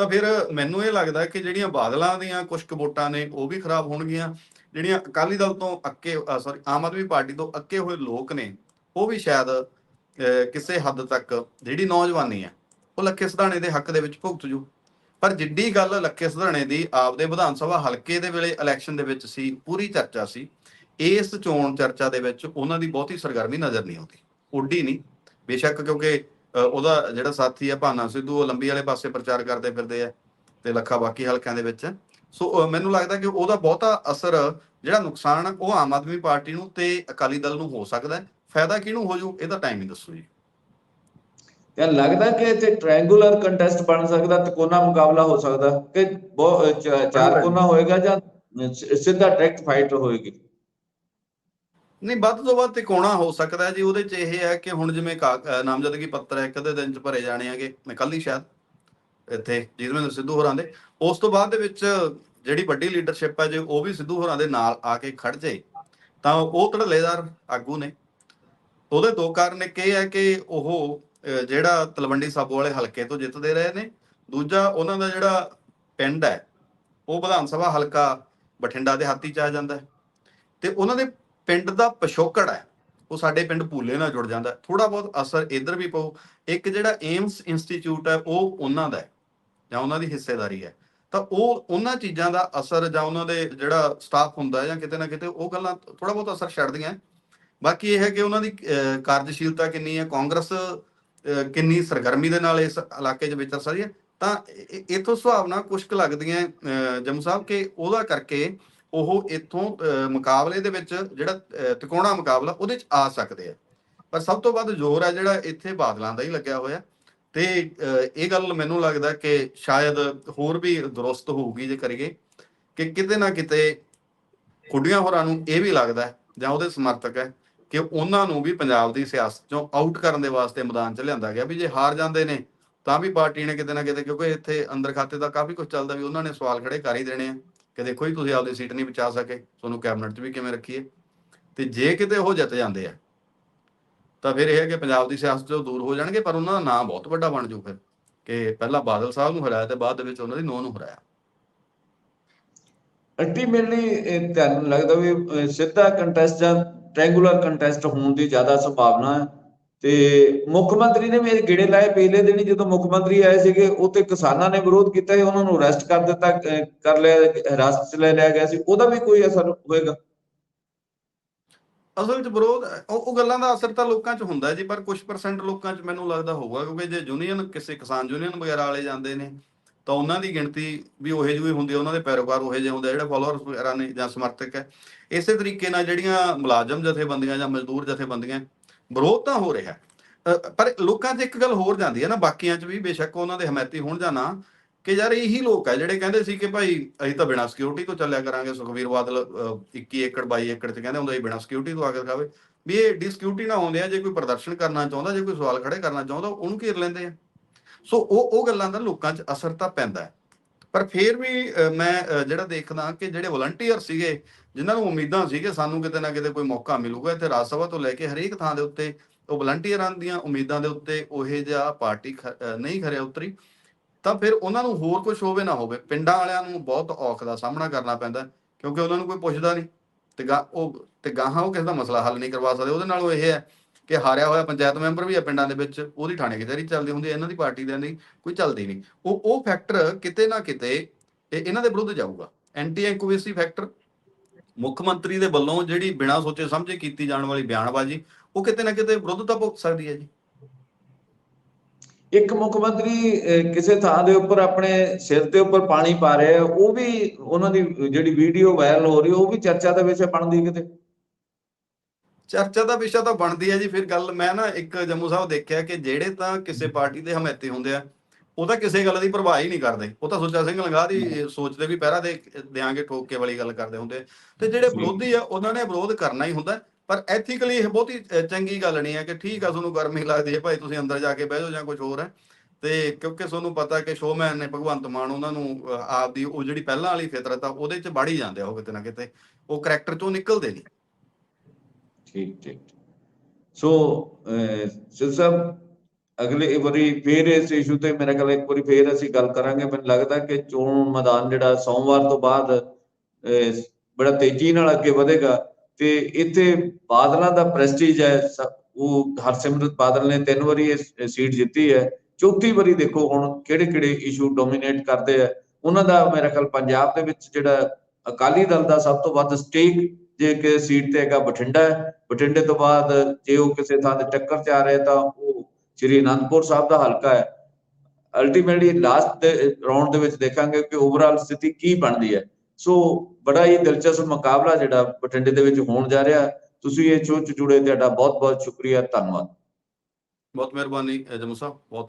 Speaker 2: ਤਾਂ ਫਿਰ ਮੈਨੂੰ ਇਹ ਲੱਗਦਾ ਕਿ ਜਿਹੜੀਆਂ ਬਾਦਲਾਂ ਦੀਆਂ ਕੁਝ ਕਬੋਟਾਂ ਨੇ, ਉਹ ਵੀ ਖਰਾਬ ਹੋਣਗੀਆਂ। ਜਿਹੜੀਆਂ ਅਕਾਲੀ ਦਲ ਤੋਂ ਅੱਕੇ ਸੌਰੀ ਆਮ ਆਦਮੀ ਪਾਰਟੀ ਤੋਂ ਅੱਕੇ ਹੋਏ ਲੋਕ ਨੇ, ਉਹ ਵੀ ਸ਼ਾਇਦ ਕਿਸੇ ਹੱਦ ਤੱਕ ਜਿਹੜੀ ਨੌਜਵਾਨੀ ਹੈ, ਉਹ ਲੱਖੇ ਸਿਧਾਣੇ ਦੇ ਹੱਕ ਦੇ ਵਿੱਚ ਭੁਗਤ ਜੂ। ਪਰ ਜਿੱਡੀ ਗੱਲ ਲੱਖੇ ਸਿਧਾਣੇ ਦੀ ਆਪਦੇ ਵਿਧਾਨ ਸਭਾ ਹਲਕੇ ਦੇ ਵੇਲੇ ਇਲੈਕਸ਼ਨ ਦੇ ਵਿੱਚ ਸੀ, ਪੂਰੀ ਚਰਚਾ ਸੀ, ਇਸ ਚੋਣ ਚਰਚਾ ਦੇ ਵਿੱਚ ਉਹਨਾਂ ਦੀ ਬਹੁਤੀ ਸਰਗਰਮੀ ਨਜ਼ਰ ਨਹੀਂ ਆਉਂਦੀ। ਉੱਡੀ ਨਹੀਂ। ਬੇਸ਼ੱਕ ਕਿਉਂਕਿ ਉਹਦਾ ਜਿਹੜਾ ਸਾਥੀ ਆ ਭਾਨਾ ਸਿੱਧੂ ਉਹ ਲੰਬੀ ਵਾਲੇ ਪਾਸੇ ਪ੍ਰਚਾਰ ਕਰਦੇ ਫਿਰਦੇ ਆ ਤੇ ਲੱਖਾ ਬਾਕੀ ਹਲਕਿਆਂ ਦੇ ਵਿੱਚ। ਹੈ। ਸੋ ਮੈਨੂੰ ਲੱਗਦਾ ਕਿ ਉਹਦਾ ਬਹੁਤਾ ਅਸਰ ਜਿਹੜਾ ਨੁਕਸਾਨ ਉਹ ਆਮ ਆਦਮੀ ਪਾਰਟੀ ਨੂੰ ਤੇ ਅਕਾਲੀ ਦਲ ਨੂੰ ਹੋ ਸਕਦਾ ਹੈ। ਫਾਇਦਾ ਕਿਹਨੂੰ ਹੋ ਜੂ ਇਹਦਾ ਟਾਈਮ ਹੀ ਦੱਸੂ ਜੀ।
Speaker 1: ਤੇ ਲੱਗਦਾ ਕਿ ਇੱਥੇ ਟ੍ਰਾਇੰਗੂਲਰ ਕੰਟੈਸਟ ਬਣ ਸਕਦਾ ਤਿਕੋਣਾ ਮੁਕਾਬਲਾ ਹੋ ਸਕਦਾ ਕਿ ਚਾਰ ਕੋਨਾ ਹੋਏਗਾ ਜਾਂ ਸਿੱਧਾ ਡਾਇਰੈਕਟ ਫਾਈਟ ਹੋਏਗੀ?
Speaker 2: ਨਹੀਂ, ਵੱਧ ਤੋਂ ਵੱਧ ਤਿਕੋਣਾ ਹੋ ਸਕਦਾ ਜੀ। ਉਹਦੇ ਚ ਇਹ ਹੈ ਕਿ ਹੁਣ ਜਿਵੇਂ ਕਾ- ਨਾਮਜ਼ਦਗੀ ਪੱਤਰ ਹੈ, ਇੱਕ ਅੱਧੇ ਦਿਨ ਚ ਭਰੇ ਜਾਣੇ ਹੈਗੇ। ਮੈਂ ਕੱਲ ਹੀ ਸ਼ਾਇਦ ਇੱਥੇ ਜੀਤਮਿੰਦਰ ਸਿੱਧੂ ਹੋਰਾਂ ਦੇ। ਉਸ ਤੋਂ ਬਾਅਦ ਦੇ ਵਿੱਚ ਜਿਹੜੀ ਵੱਡੀ ਲੀਡਰਸ਼ਿਪ ਹੈ ਜੇ ਉਹ ਵੀ ਸਿੱਧੂ ਹੋਰਾਂ ਦੇ ਨਾਲ ਆ ਕੇ ਖੜ ਜਾਏ, ਤਾਂ ਉਹ ਧੜੱਲੇਦਾਰ ਆਗੂ ਨੇ। ਉਹਦੇ ਦੋ ਕਾਰਨ ਇੱਕ ਇਹ ਹੈ ਕਿ ਉਹ ਜਿਹੜਾ ਤਲਵੰਡੀ ਸਾਬੋ ਵਾਲੇ ਹਲਕੇ ਤੋਂ ਜਿੱਤਦੇ ਰਹੇ ਨੇ। ਦੂਜਾ, ਉਹਨਾਂ ਦਾ ਜਿਹੜਾ ਪਿੰਡ ਹੈ, ਉਹ ਵਿਧਾਨ ਸਭਾ ਹਲਕਾ ਬਠਿੰਡਾ ਦੇ ਹੱਥੀ ਚ ਆ ਜਾਂਦਾ ਹੈ। ਤੇ ਉਹਨਾਂ ਦੇ ਪਿੰਡ ਦਾ ਪਿਛੋਕੜ ਹੈ ਉਹ ਸਾਡੇ ਪਿੰਡ ਭੂਲੇ ਨਾਲ ਜੁੜ ਜਾਂਦਾ ਥੋੜਾ ਬਹੁਤ ਅਸਰ ਇੱਧਰ ਵੀ ਪਊ। ਇੱਕ ਜਿਹੜਾ ਏਮਸ ਇੰਸਟੀਚਿਊਟ ਹੈ ਉਹ ਉਹਨਾਂ ਦਾ ਹੈ ਜਾਂ ਉਹਨਾਂ ਦੀ ਹਿੱਸੇਦਾਰੀ ਹੈ। ਤਾਂ ਉਹ ਉਹਨਾਂ ਚੀਜ਼ਾਂ ਦਾ ਅਸਰ ਜਾਂ ਉਹਨਾਂ ਦੇ ਜਿਹੜਾ ਸਟਾਫ ਹੁੰਦਾ ਜਾਂ ਕਿਤੇ ਨਾ ਕਿਤੇ ਉਹ ਗੱਲਾਂ ਥੋੜਾ ਬਹੁਤ ਅਸਰ ਛੱਡਦੀਆਂ ਬਾਕੀ ਇਹ ਹੈ ਕਿ ਉਹਨਾਂ ਦੀ ਕਾਰਜਸ਼ੀਲਤਾ ਕਿੰਨੀ ਹੈ ਕਾਂਗਰਸ ਕਿੰਨੀ ਸਰਗਰਮੀ ਦੇ ਨਾਲ ਇਸ ਇਲਾਕੇ 'ਚ ਵਿਚਰ ਸਕਦੀ ਹੈ। ਤਾਂ ਇ- ਇਥੋਂ ਸੁਭਾਵਨਾ ਕੁਝ ਕੁ ਲੱਗਦੀਆਂ ਅਹ, ਜੰਮੂ ਸਾਹਿਬ ਕਿ ਉਹਦਾ ਕਰਕੇ ਉਹ ਇੱਥੋਂ ਅਹ, ਮੁਕਾਬਲੇ ਦੇ ਵਿੱਚ ਜਿਹੜਾ ਅਹ, ਤਿਕੋਣਾ ਮੁਕਾਬਲਾ ਉਹਦੇ 'ਚ ਆ ਸਕਦੇ ਆ। ਪਰ ਸਭ ਤੋਂ ਵੱਧ ਜ਼ੋਰ ਹੈ ਜਿਹੜਾ ਇੱਥੇ ਬਾਦਲਾਂ ਦਾ ਹੀ ਲੱਗਿਆ ਹੋਇਆ। ਤੇ ਇਹ ਗੱਲ ਮੈਨੂੰ ਲੱਗਦਾ ਕਿ ਸ਼ਾਇਦ ਹੋਰ ਵੀ ਦਰੁਸਤ ਹੋਊਗੀ ਜੇ ਕਰੀਏ ਕਿ ਕਿਤੇ ਨਾ ਕਿਤੇ ਕੁੜੀਆਂ ਹੋਰਾਂ ਨੂੰ ਇਹ ਵੀ ਲੱਗਦਾ ਜਾਂ ਉਹਦੇ ਸਮਰਥਕ ਹੈ ਕਿ ਉਹਨਾਂ ਨੂੰ ਵੀ ਪੰਜਾਬ ਦੀ ਸਿਆਸਤ ਚੋਂ ਆਊਟ ਕਰਨ ਦੇ ਵਾਸਤੇ ਮੈਦਾਨ 'ਚ ਲਿਆਂਦਾ ਗਿਆ ਵੀ ਜੇ ਹਾਰ ਜਾਂਦੇ ਨੇ ਤਾਂ ਵੀ ਪਾਰਟੀ ਨੇ ਕਿਤੇ ਨਾ ਕਿਤੇ ਕਿਉਂਕਿ ਇੱਥੇ ਅੰਦਰ ਖਾਤੇ ਦਾ ਕਾਫੀ ਕੁਝ ਚੱਲਦਾ ਵੀ ਉਹਨਾਂ ਨੇ ਸਵਾਲ ਖੜੇ ਕਰ ਹੀ ਦੇਣੇ ਆ। ਕਿ ਦੇਖੋ ਹੀ ਤੁਸੀਂ ਆਪਦੀ ਸੀਟ ਨਹੀਂ ਬਚਾ ਸਕੇ, ਤੁਹਾਨੂੰ ਕੈਬਨਿਟ 'ਚ ਵੀ ਕਿਵੇਂ ਰੱਖੀਏ? ਤੇ ਜੇ ਕਿਤੇ ਉਹ ਜਿੱਤ ਜਾਂਦੇ ਆ, ਤਾਂ ਫਿਰ ਇਹ ਹੈ ਕਿ ਪੰਜਾਬ ਦੀ ਸਿਆਸਤ ਤੋਂ ਦੂਰ ਹੋ ਜਾਣਗੇ, ਪਰ ਉਹਨਾਂ ਦਾ ਨਾਂ ਬਹੁਤ ਵੱਡਾ ਬਣ ਜੂ ਫਿਰ, ਕਿ ਪਹਿਲਾਂ ਬਾਦਲ ਸਾਹਿਬ ਨੂੰ ਹਰਾਇਆ ਤੇ ਬਾਅਦ ਦੇ ਵਿੱਚ ਉਹਨਾਂ ਦੀ ਨੋਹ ਨੂੰ ਹਰਾਇਆ।
Speaker 1: ਅਲਟੀਮੇਟਲੀ ਤੁਹਾਨੂੰ ਲੱਗਦਾ ਵੀ ਸਿੱਧਾ ਕੰਟੈਸਟ ਜਾਂ ਟ੍ਰਾਇੰਗੂਲਰ ਕੰਟੈਸਟ ਹੋਣ ਦੀ ਜ਼ਿਆਦਾ ਸੰਭਾਵਨਾ ਹੈ? ਤੇ ਮੁੱਖ ਮੰਤਰੀ ਨੇ ਵੀ ਗੇੜੇ ਲਾਏ ਪਹਿਲੇ ਦਿਨ ਜਦੋਂ ਮੁੱਖ ਮੰਤਰੀ ਆਏ ਸੀਗੇ ਉਹ ਕਿਸਾਨਾਂ ਨੇ ਵਿਰੋਧ ਕੀਤਾ ਸੀ, ਉਹਨਾਂ ਨੂੰ ਅਰੈਸਟ ਕਰ ਦਿੱਤਾ ਕਰ ਲਿਆ, ਹਿਰਾਸਤ 'ਚ ਲੈ ਲਿਆ ਗਿਆ ਸੀ। ਉਹਦਾ ਵੀ ਕੋਈ ਅਸਰ ਹੋਏਗਾ?
Speaker 2: ਅਸਲ 'ਚ ਵਿਰੋਧ, ਉਹ ਗੱਲਾਂ ਦਾ ਅਸਰ ਤਾਂ ਲੋਕਾਂ 'ਚ ਹੁੰਦਾ ਜੀ, ਪਰ ਕੁਝ ਪਰਸੈਂਟ ਲੋਕਾਂ 'ਚ ਮੈਨੂੰ ਲੱਗਦਾ ਹੋਊਗਾ, ਕਿਉਂਕਿ ਜੇ ਯੂਨੀਅਨ ਕਿਸੇ ਕਿਸਾਨ ਯੂਨੀਅਨ ਵਗੈਰਾ ਵਾਲੇ ਜਾਂਦੇ ਨੇ, ਤਾਂ ਉਹਨਾਂ ਦੀ ਗਿਣਤੀ ਵੀ ਉਹੇ ਜਿਹੀ ਹੁੰਦੀ ਹੈ, ਉਹਨਾਂ ਦੇ ਪੈਰੋਕਾਰ ਉਹੇ ਜਿਹੇ ਹੁੰਦੇ ਜਿਹੜੇ ਫਾਲੋਅਰਸ ਵਗੈਰਾ ਨੇ ਜਾਂ ਸਮਰਥਕ ਹੈ। ਇਸੇ ਤਰੀਕੇ ਨਾਲ ਜਿਹੜੀਆਂ ਮੁਲਾਜ਼ਮ ਜਥੇਬੰਦੀਆਂ ਜਾਂ ਮਜ਼ਦੂਰ ਜਥੇਬੰਦੀਆਂ ਵਿਰੋਧ ਤਾਂ ਹੋ ਰਿਹਾ। ਪਰ ਲੋਕਾਂ 'ਚ ਇੱਕ ਗੱਲ ਹੋਰ ਜਾਂਦੀ ਹੈ ਨਾ ਬਾਕੀਆਂ 'ਚ ਵੀ ਬੇਸ਼ੱਕ ਉਹਨਾਂ ਦੇ ਹਮਾਇਤੀ ਹੋਣ ਜਾਂ ਨਾ ਕਿ ਯਾਰ ਇਹੀ ਲੋਕ ਹੈ ਜਿਹੜੇ ਕਹਿੰਦੇ ਸੀ ਕਿ ਭਾਈ ਅਸੀਂ ਤਾਂ ਬਿਨਾਂ ਸਿਕਿਉਰਿਟੀ ਤੋਂ ਚੱਲਿਆ ਕਰਾਂਗੇ ਸੁਖਵੀਰ ਬਾਦਲ ਅ, 21 ਏਕੜ 22 ਏਕੜ 'ਚ ਕਹਿੰਦੇ ਹੁੰਦੇ ਸੀ ਬਿਨਾਂ ਸਿਕਿਉਰਿਟੀ ਤੋਂ ਆ ਕੇ ਖਾਵੇ। ਵੀ ਇਹ ਡੀ ਡਿਸਕਿਉਰਿਟੀ ਨਾ ਆਉਂਦੇ ਆ ਜੇ ਕੋਈ ਪ੍ਰਦਰਸ਼ਨ ਕਰਨਾ ਚਾਹੁੰਦਾ ਜੇ ਕੋਈ ਸਵਾਲ ਖੜੇ ਕਰਨਾ ਚਾਹੁੰਦਾ ਉਹਨੂੰ ਘੇਰ ਲੈਂਦੇ ਆ। ਸੋ ਉਹ ਉਹ ਗੱਲਾਂ ਦਾ ਲੋਕਾਂ 'ਚ ਅਸਰ ਤਾਂ ਪੈਂਦਾ ਹੈ। ਪਰ ਫਿਰ ਵੀ ਮੈਂ ਜਿਹੜਾ ਦੇਖਦਾ ਕਿ ਜਿਹੜੇ ਵਲੰਟੀਅਰ ਸੀਗੇ, ਜਿਨ੍ਹਾਂ ਨੂੰ ਉਮੀਦਾਂ ਸੀ ਕਿ ਸਾਨੂੰ ਕਿਤੇ ਨਾ ਕਿਤੇ ਕੋਈ ਮੌਕਾ ਮਿਲੂਗਾ, ਇੱਥੇ ਰਾਜ ਸਭਾ ਤੋਂ ਲੈ ਕੇ ਹਰੇਕ ਥਾਂ ਦੇ ਉੱਤੇ, ਉਹ ਵਲੰਟੀਅਰਾਂ ਦੀਆਂ ਉਮੀਦਾਂ ਦੇ ਉੱਤੇ ਉਹ ਜਿਹਾ ਪਾਰਟੀ ਖ- ਨਹੀਂ ਖਰਿਆ ਉਤਰੀ, ਤਾਂ ਫਿਰ ਉਹਨਾਂ ਨੂੰ ਹੋਰ ਕੁਝ ਹੋਵੇ ਨਾ ਹੋਵੇ, ਪਿੰਡਾਂ ਵਾਲਿਆਂ ਨੂੰ ਬਹੁਤ ਔਖ ਦਾ ਸਾਹਮਣਾ ਕਰਨਾ ਪੈਂਦਾ, ਕਿਉਂਕਿ ਉਹਨਾਂ ਨੂੰ ਕੋਈ ਪੁੱਛਦਾ ਨਹੀਂ, ਤੇ ਗਾ, ਉਹ, ਤੇ ਗਾਹਾਂ ਉਹ ਕਿਸੇ ਦਾ ਮਸਲਾ ਹੱਲ ਨਹੀਂ ਕਰਵਾ ਸਕਦੇ, ਉਹਦੇ ਨਾਲੋਂ ਇਹ ਹੈ ਕਿ ਹਾਰਿਆ ਹੋਇਆ ਪੰਚਾਇਤ ਮੈਂਬਰ ਵੀ ਹੈ ਪਿੰਡਾਂ ਦੇ ਵਿੱਚ ਉਹਦੀ ਥਾਣੇ ਕਚਹਿਰੀ ਚੱਲਦੀ ਹੁੰਦੀ ਹੈ ਇਹਨਾਂ ਦੀ ਪਾਰਟੀ ਦੇ ਨਹੀਂ ਕੋਈ ਚੱਲਦੀ ਨਹੀਂ। ਉਹ ਉਹ ਫੈਕਟਰ ਕਿਤੇ ਨਾ ਕਿਤੇ ਇਹਨਾਂ ਦੇ ਵਿਰੁੱਧ ਜਾਊਗਾ। ਐਂਟੀ ਐਂਕੁਵੇਸੀ ਫੈਕਟਰ ਮੁੱਖ ਮੰਤਰੀ ਦੇ ਵੱਲੋਂ ਜਿਹੜੀ ਬਿਨਾਂ ਸੋਚੇ ਸਮਝੇ ਕੀਤੀ ਜਾਣ ਵਾਲੀ ਬਿਆਨਬਾਜ਼ੀ ਉਹ ਕਿਤੇ ਨਾ ਕਿਤੇ ਵਿਰੁੱਧਤਾ ਭੁਗਤ ਸਕਦੀ ਹੈ ਜੀ।
Speaker 1: ਇੱਕ ਮੁੱਖ ਮੰਤਰੀ ਕਿਸੇ ਥਾਂ ਦੇ ਉੱਪਰ ਆਪਣੇ ਸਿਰ ਦੇ ਉੱਪਰ ਪਾਣੀ ਪਾ ਰਿਹਾ ਉਹ ਵੀ ਉਹਨਾਂ ਦੀ ਜਿਹੜੀ ਵੀਡੀਓ ਵਾਇਰਲ ਹੋ ਰਹੀ ਹੈ, ਉਹ ਵੀ ਚਰਚਾ ਦਾ ਵਿਸ਼ਾ ਬਣਦੀ ਕਿਤੇ?
Speaker 2: ਚਰਚਾ ਦਾ ਵਿਸ਼ਾ ਤਾਂ ਬਣਦੀ ਹੈ ਜੀ ਫਿਰ ਗੱਲ ਮੈਂ ਨਾ ਇੱਕ ਜੰਮੂ ਸਾਹਿਬ ਦੇਖਿਆ ਕਿ ਜਿਹੜੇ ਤਾਂ ਕਿਸੇ ਪਾਰਟੀ ਦੇ ਹਮਾਇਤੀ ਹੁੰਦੇ ਆ ਉਹ ਤਾਂ ਕਿਸੇ ਗੱਲ ਦੀ ਪਰਵਾਹ ਹੀ ਨਹੀਂ ਕਰਦੇ। ਉਹ ਤਾਂ ਸੁੱਚਾ ਸਿੰਘ ਲੰਗਾ ਦੀ ਸੋਚਦੇ ਵੀ ਪਹਿਰਾ ਦੇ ਦਿਆਂਗੇ ਠੋਕ ਕੇ ਵਾਲੀ ਗੱਲ ਕਰਦੇ ਹੁੰਦੇ। ਤੇ ਜਿਹੜੇ। ਵਿਰੋਧੀ ਆ ਉਹਨਾਂ ਨੇ ਵਿਰੋਧ ਕਰਨਾ ਹੀ ਹੁੰਦਾ ਪਰ ਐਥੀਕਲੀ ਇਹ ਬਹੁਤੀ ਚੰਗੀ ਗੱਲ ਨਹੀਂ ਹੈ ਕਿ ਠੀਕ ਆ ਤੁਹਾਨੂੰ ਗਰਮੀ ਲੱਗਦੀ ਹੈ ਭਾਈ ਤੁਸੀਂ ਅੰਦਰ ਜਾ ਕੇ ਬਹਿ ਜਾਓ ਜਾਂ ਕੁਝ ਹੋਰ ਹੈ। ਤੇ ਕਿਉਂਕਿ ਤੁਹਾਨੂੰ ਪਤਾ ਕਿ ਸ਼ੋਮੈਨ ਨੇ ਭਗਵੰਤ ਮਾਨ ਉਹਨਾਂ ਨੂੰ ਅ, ਆਪਦੀ ਉਹ ਜਿਹੜੀ ਪਹਿਲਾਂ ਵਾਲੀ ਫਿਤਰਤ ਆ ਉਹਦੇ ਚ ਵੜ ਹੀ ਜਾਂਦੇ ਆ ਉਹ ਕਿਤੇ ਨਾ ਕਿਤੇ। ਉਹ ਕਰੈਕਟਰ ਚੋਂ ਨਿਕਲਦੇ ਨਹੀਂ।
Speaker 1: ਠੀਕ ਠੀਕ। ਸੋ ਅਹ, ਸਿੱਧ ਸਾਹਿਬ ਅਗਲੇ ਵਾਰੀ ਫੇਰ ਇਸ ਇਸ਼ੂ ਤੇ ਮੇਰੇ ਖਿਆਲ ਇੱਕ ਵਾਰੀ ਫੇਰ ਅਸੀਂ ਗੱਲ ਕਰਾਂਗੇ। ਮੈਨੂੰ ਲੱਗਦਾ ਕਿ ਚੋਣ ਮੈਦਾਨ ਜਿਹੜਾ ਸੋਮਵਾਰ ਤੋਂ ਬਾਅਦ ਬੜਾ ਤੇਜ਼ੀ ਨਾਲ ਅੱਗੇ ਵਧੇਗਾ। ਤੇ ਇੱਥੇ ਬਾਦਲਾਂ ਦਾ ਪ੍ਰੈਸਟੀਜ ਹੈ। ਉਹ ਹਰਸਿਮਰਤ ਬਾਦਲ ਨੇ ਤਿੰਨ ਵਾਰੀ ਇਹ ਸੀਟ ਜਿੱਤੀ ਹੈ। ਚੌਥੀ ਵਾਰੀ ਦੇਖੋ ਹੁਣ ਕਿਹੜੇ ਕਿਹੜੇ ਇਸ਼ੂ ਡੋਮੀਨੇਟ ਕਰਦੇ ਆ। ਉਹਨਾਂ ਦਾ ਮੇਰੇ ਖਿਆਲ ਪੰਜਾਬ ਦੇ ਵਿੱਚ ਜਿਹੜਾ ਅਕਾਲੀ ਦਲ ਦਾ ਸਭ ਤੋਂ ਵੱਧ ਸਟੇਕ ਜੇ ਕਿ ਸੀਟ ਤੇ ਹੈਗਾ ਬਠਿੰਡਾ ਹੈ ਬਠਿੰਡੇ ਤੋਂ ਬਾਅਦ ਜੇ ਉਹ ਕਿਸੇ ਥਾਂ ਤੇ ਟੱਕਰ ਚ ਆ ਰਹੇ ਤਾਂ ਉਹ ਸ੍ਰੀ ਅਨੰਦਪੁਰ ਸਾਹਿਬ ਦਾ ਹਲਕਾ ਹੈ। ਅਲਟੀਮੇਟਲੀ ਲਾਸਟ ਦੇ ਰਾਉਂਡ ਦੇ ਵਿੱਚ ਦੇਖਾਂਗੇ ਕਿ ਓਵਰਆਲ ਸਥਿਤੀ ਕੀ ਬਣਦੀ ਹੈ। ਸੋ ਬੜਾ ਹੀ ਦਿਲਚਸਪ ਮੁਕਾਬਲਾ ਜਿਹੜਾ ਬਠਿੰਡੇ ਦੇ ਵਿੱਚ ਹੋਣ ਜਾ ਰਿਹਾ। ਤੁਸੀਂ ਇਹ ਸ਼ੋਅ ਚ ਜੁੜੇ ਤੁਹਾਡਾ ਬਹੁਤ ਬਹੁਤ ਸ਼ੁਕਰੀਆ ਧੰਨਵਾਦ।
Speaker 2: ਬਹੁਤ ਮਿਹਰਬਾਨੀ ਅ, ਸਾਹਿਬ ਬਹੁਤ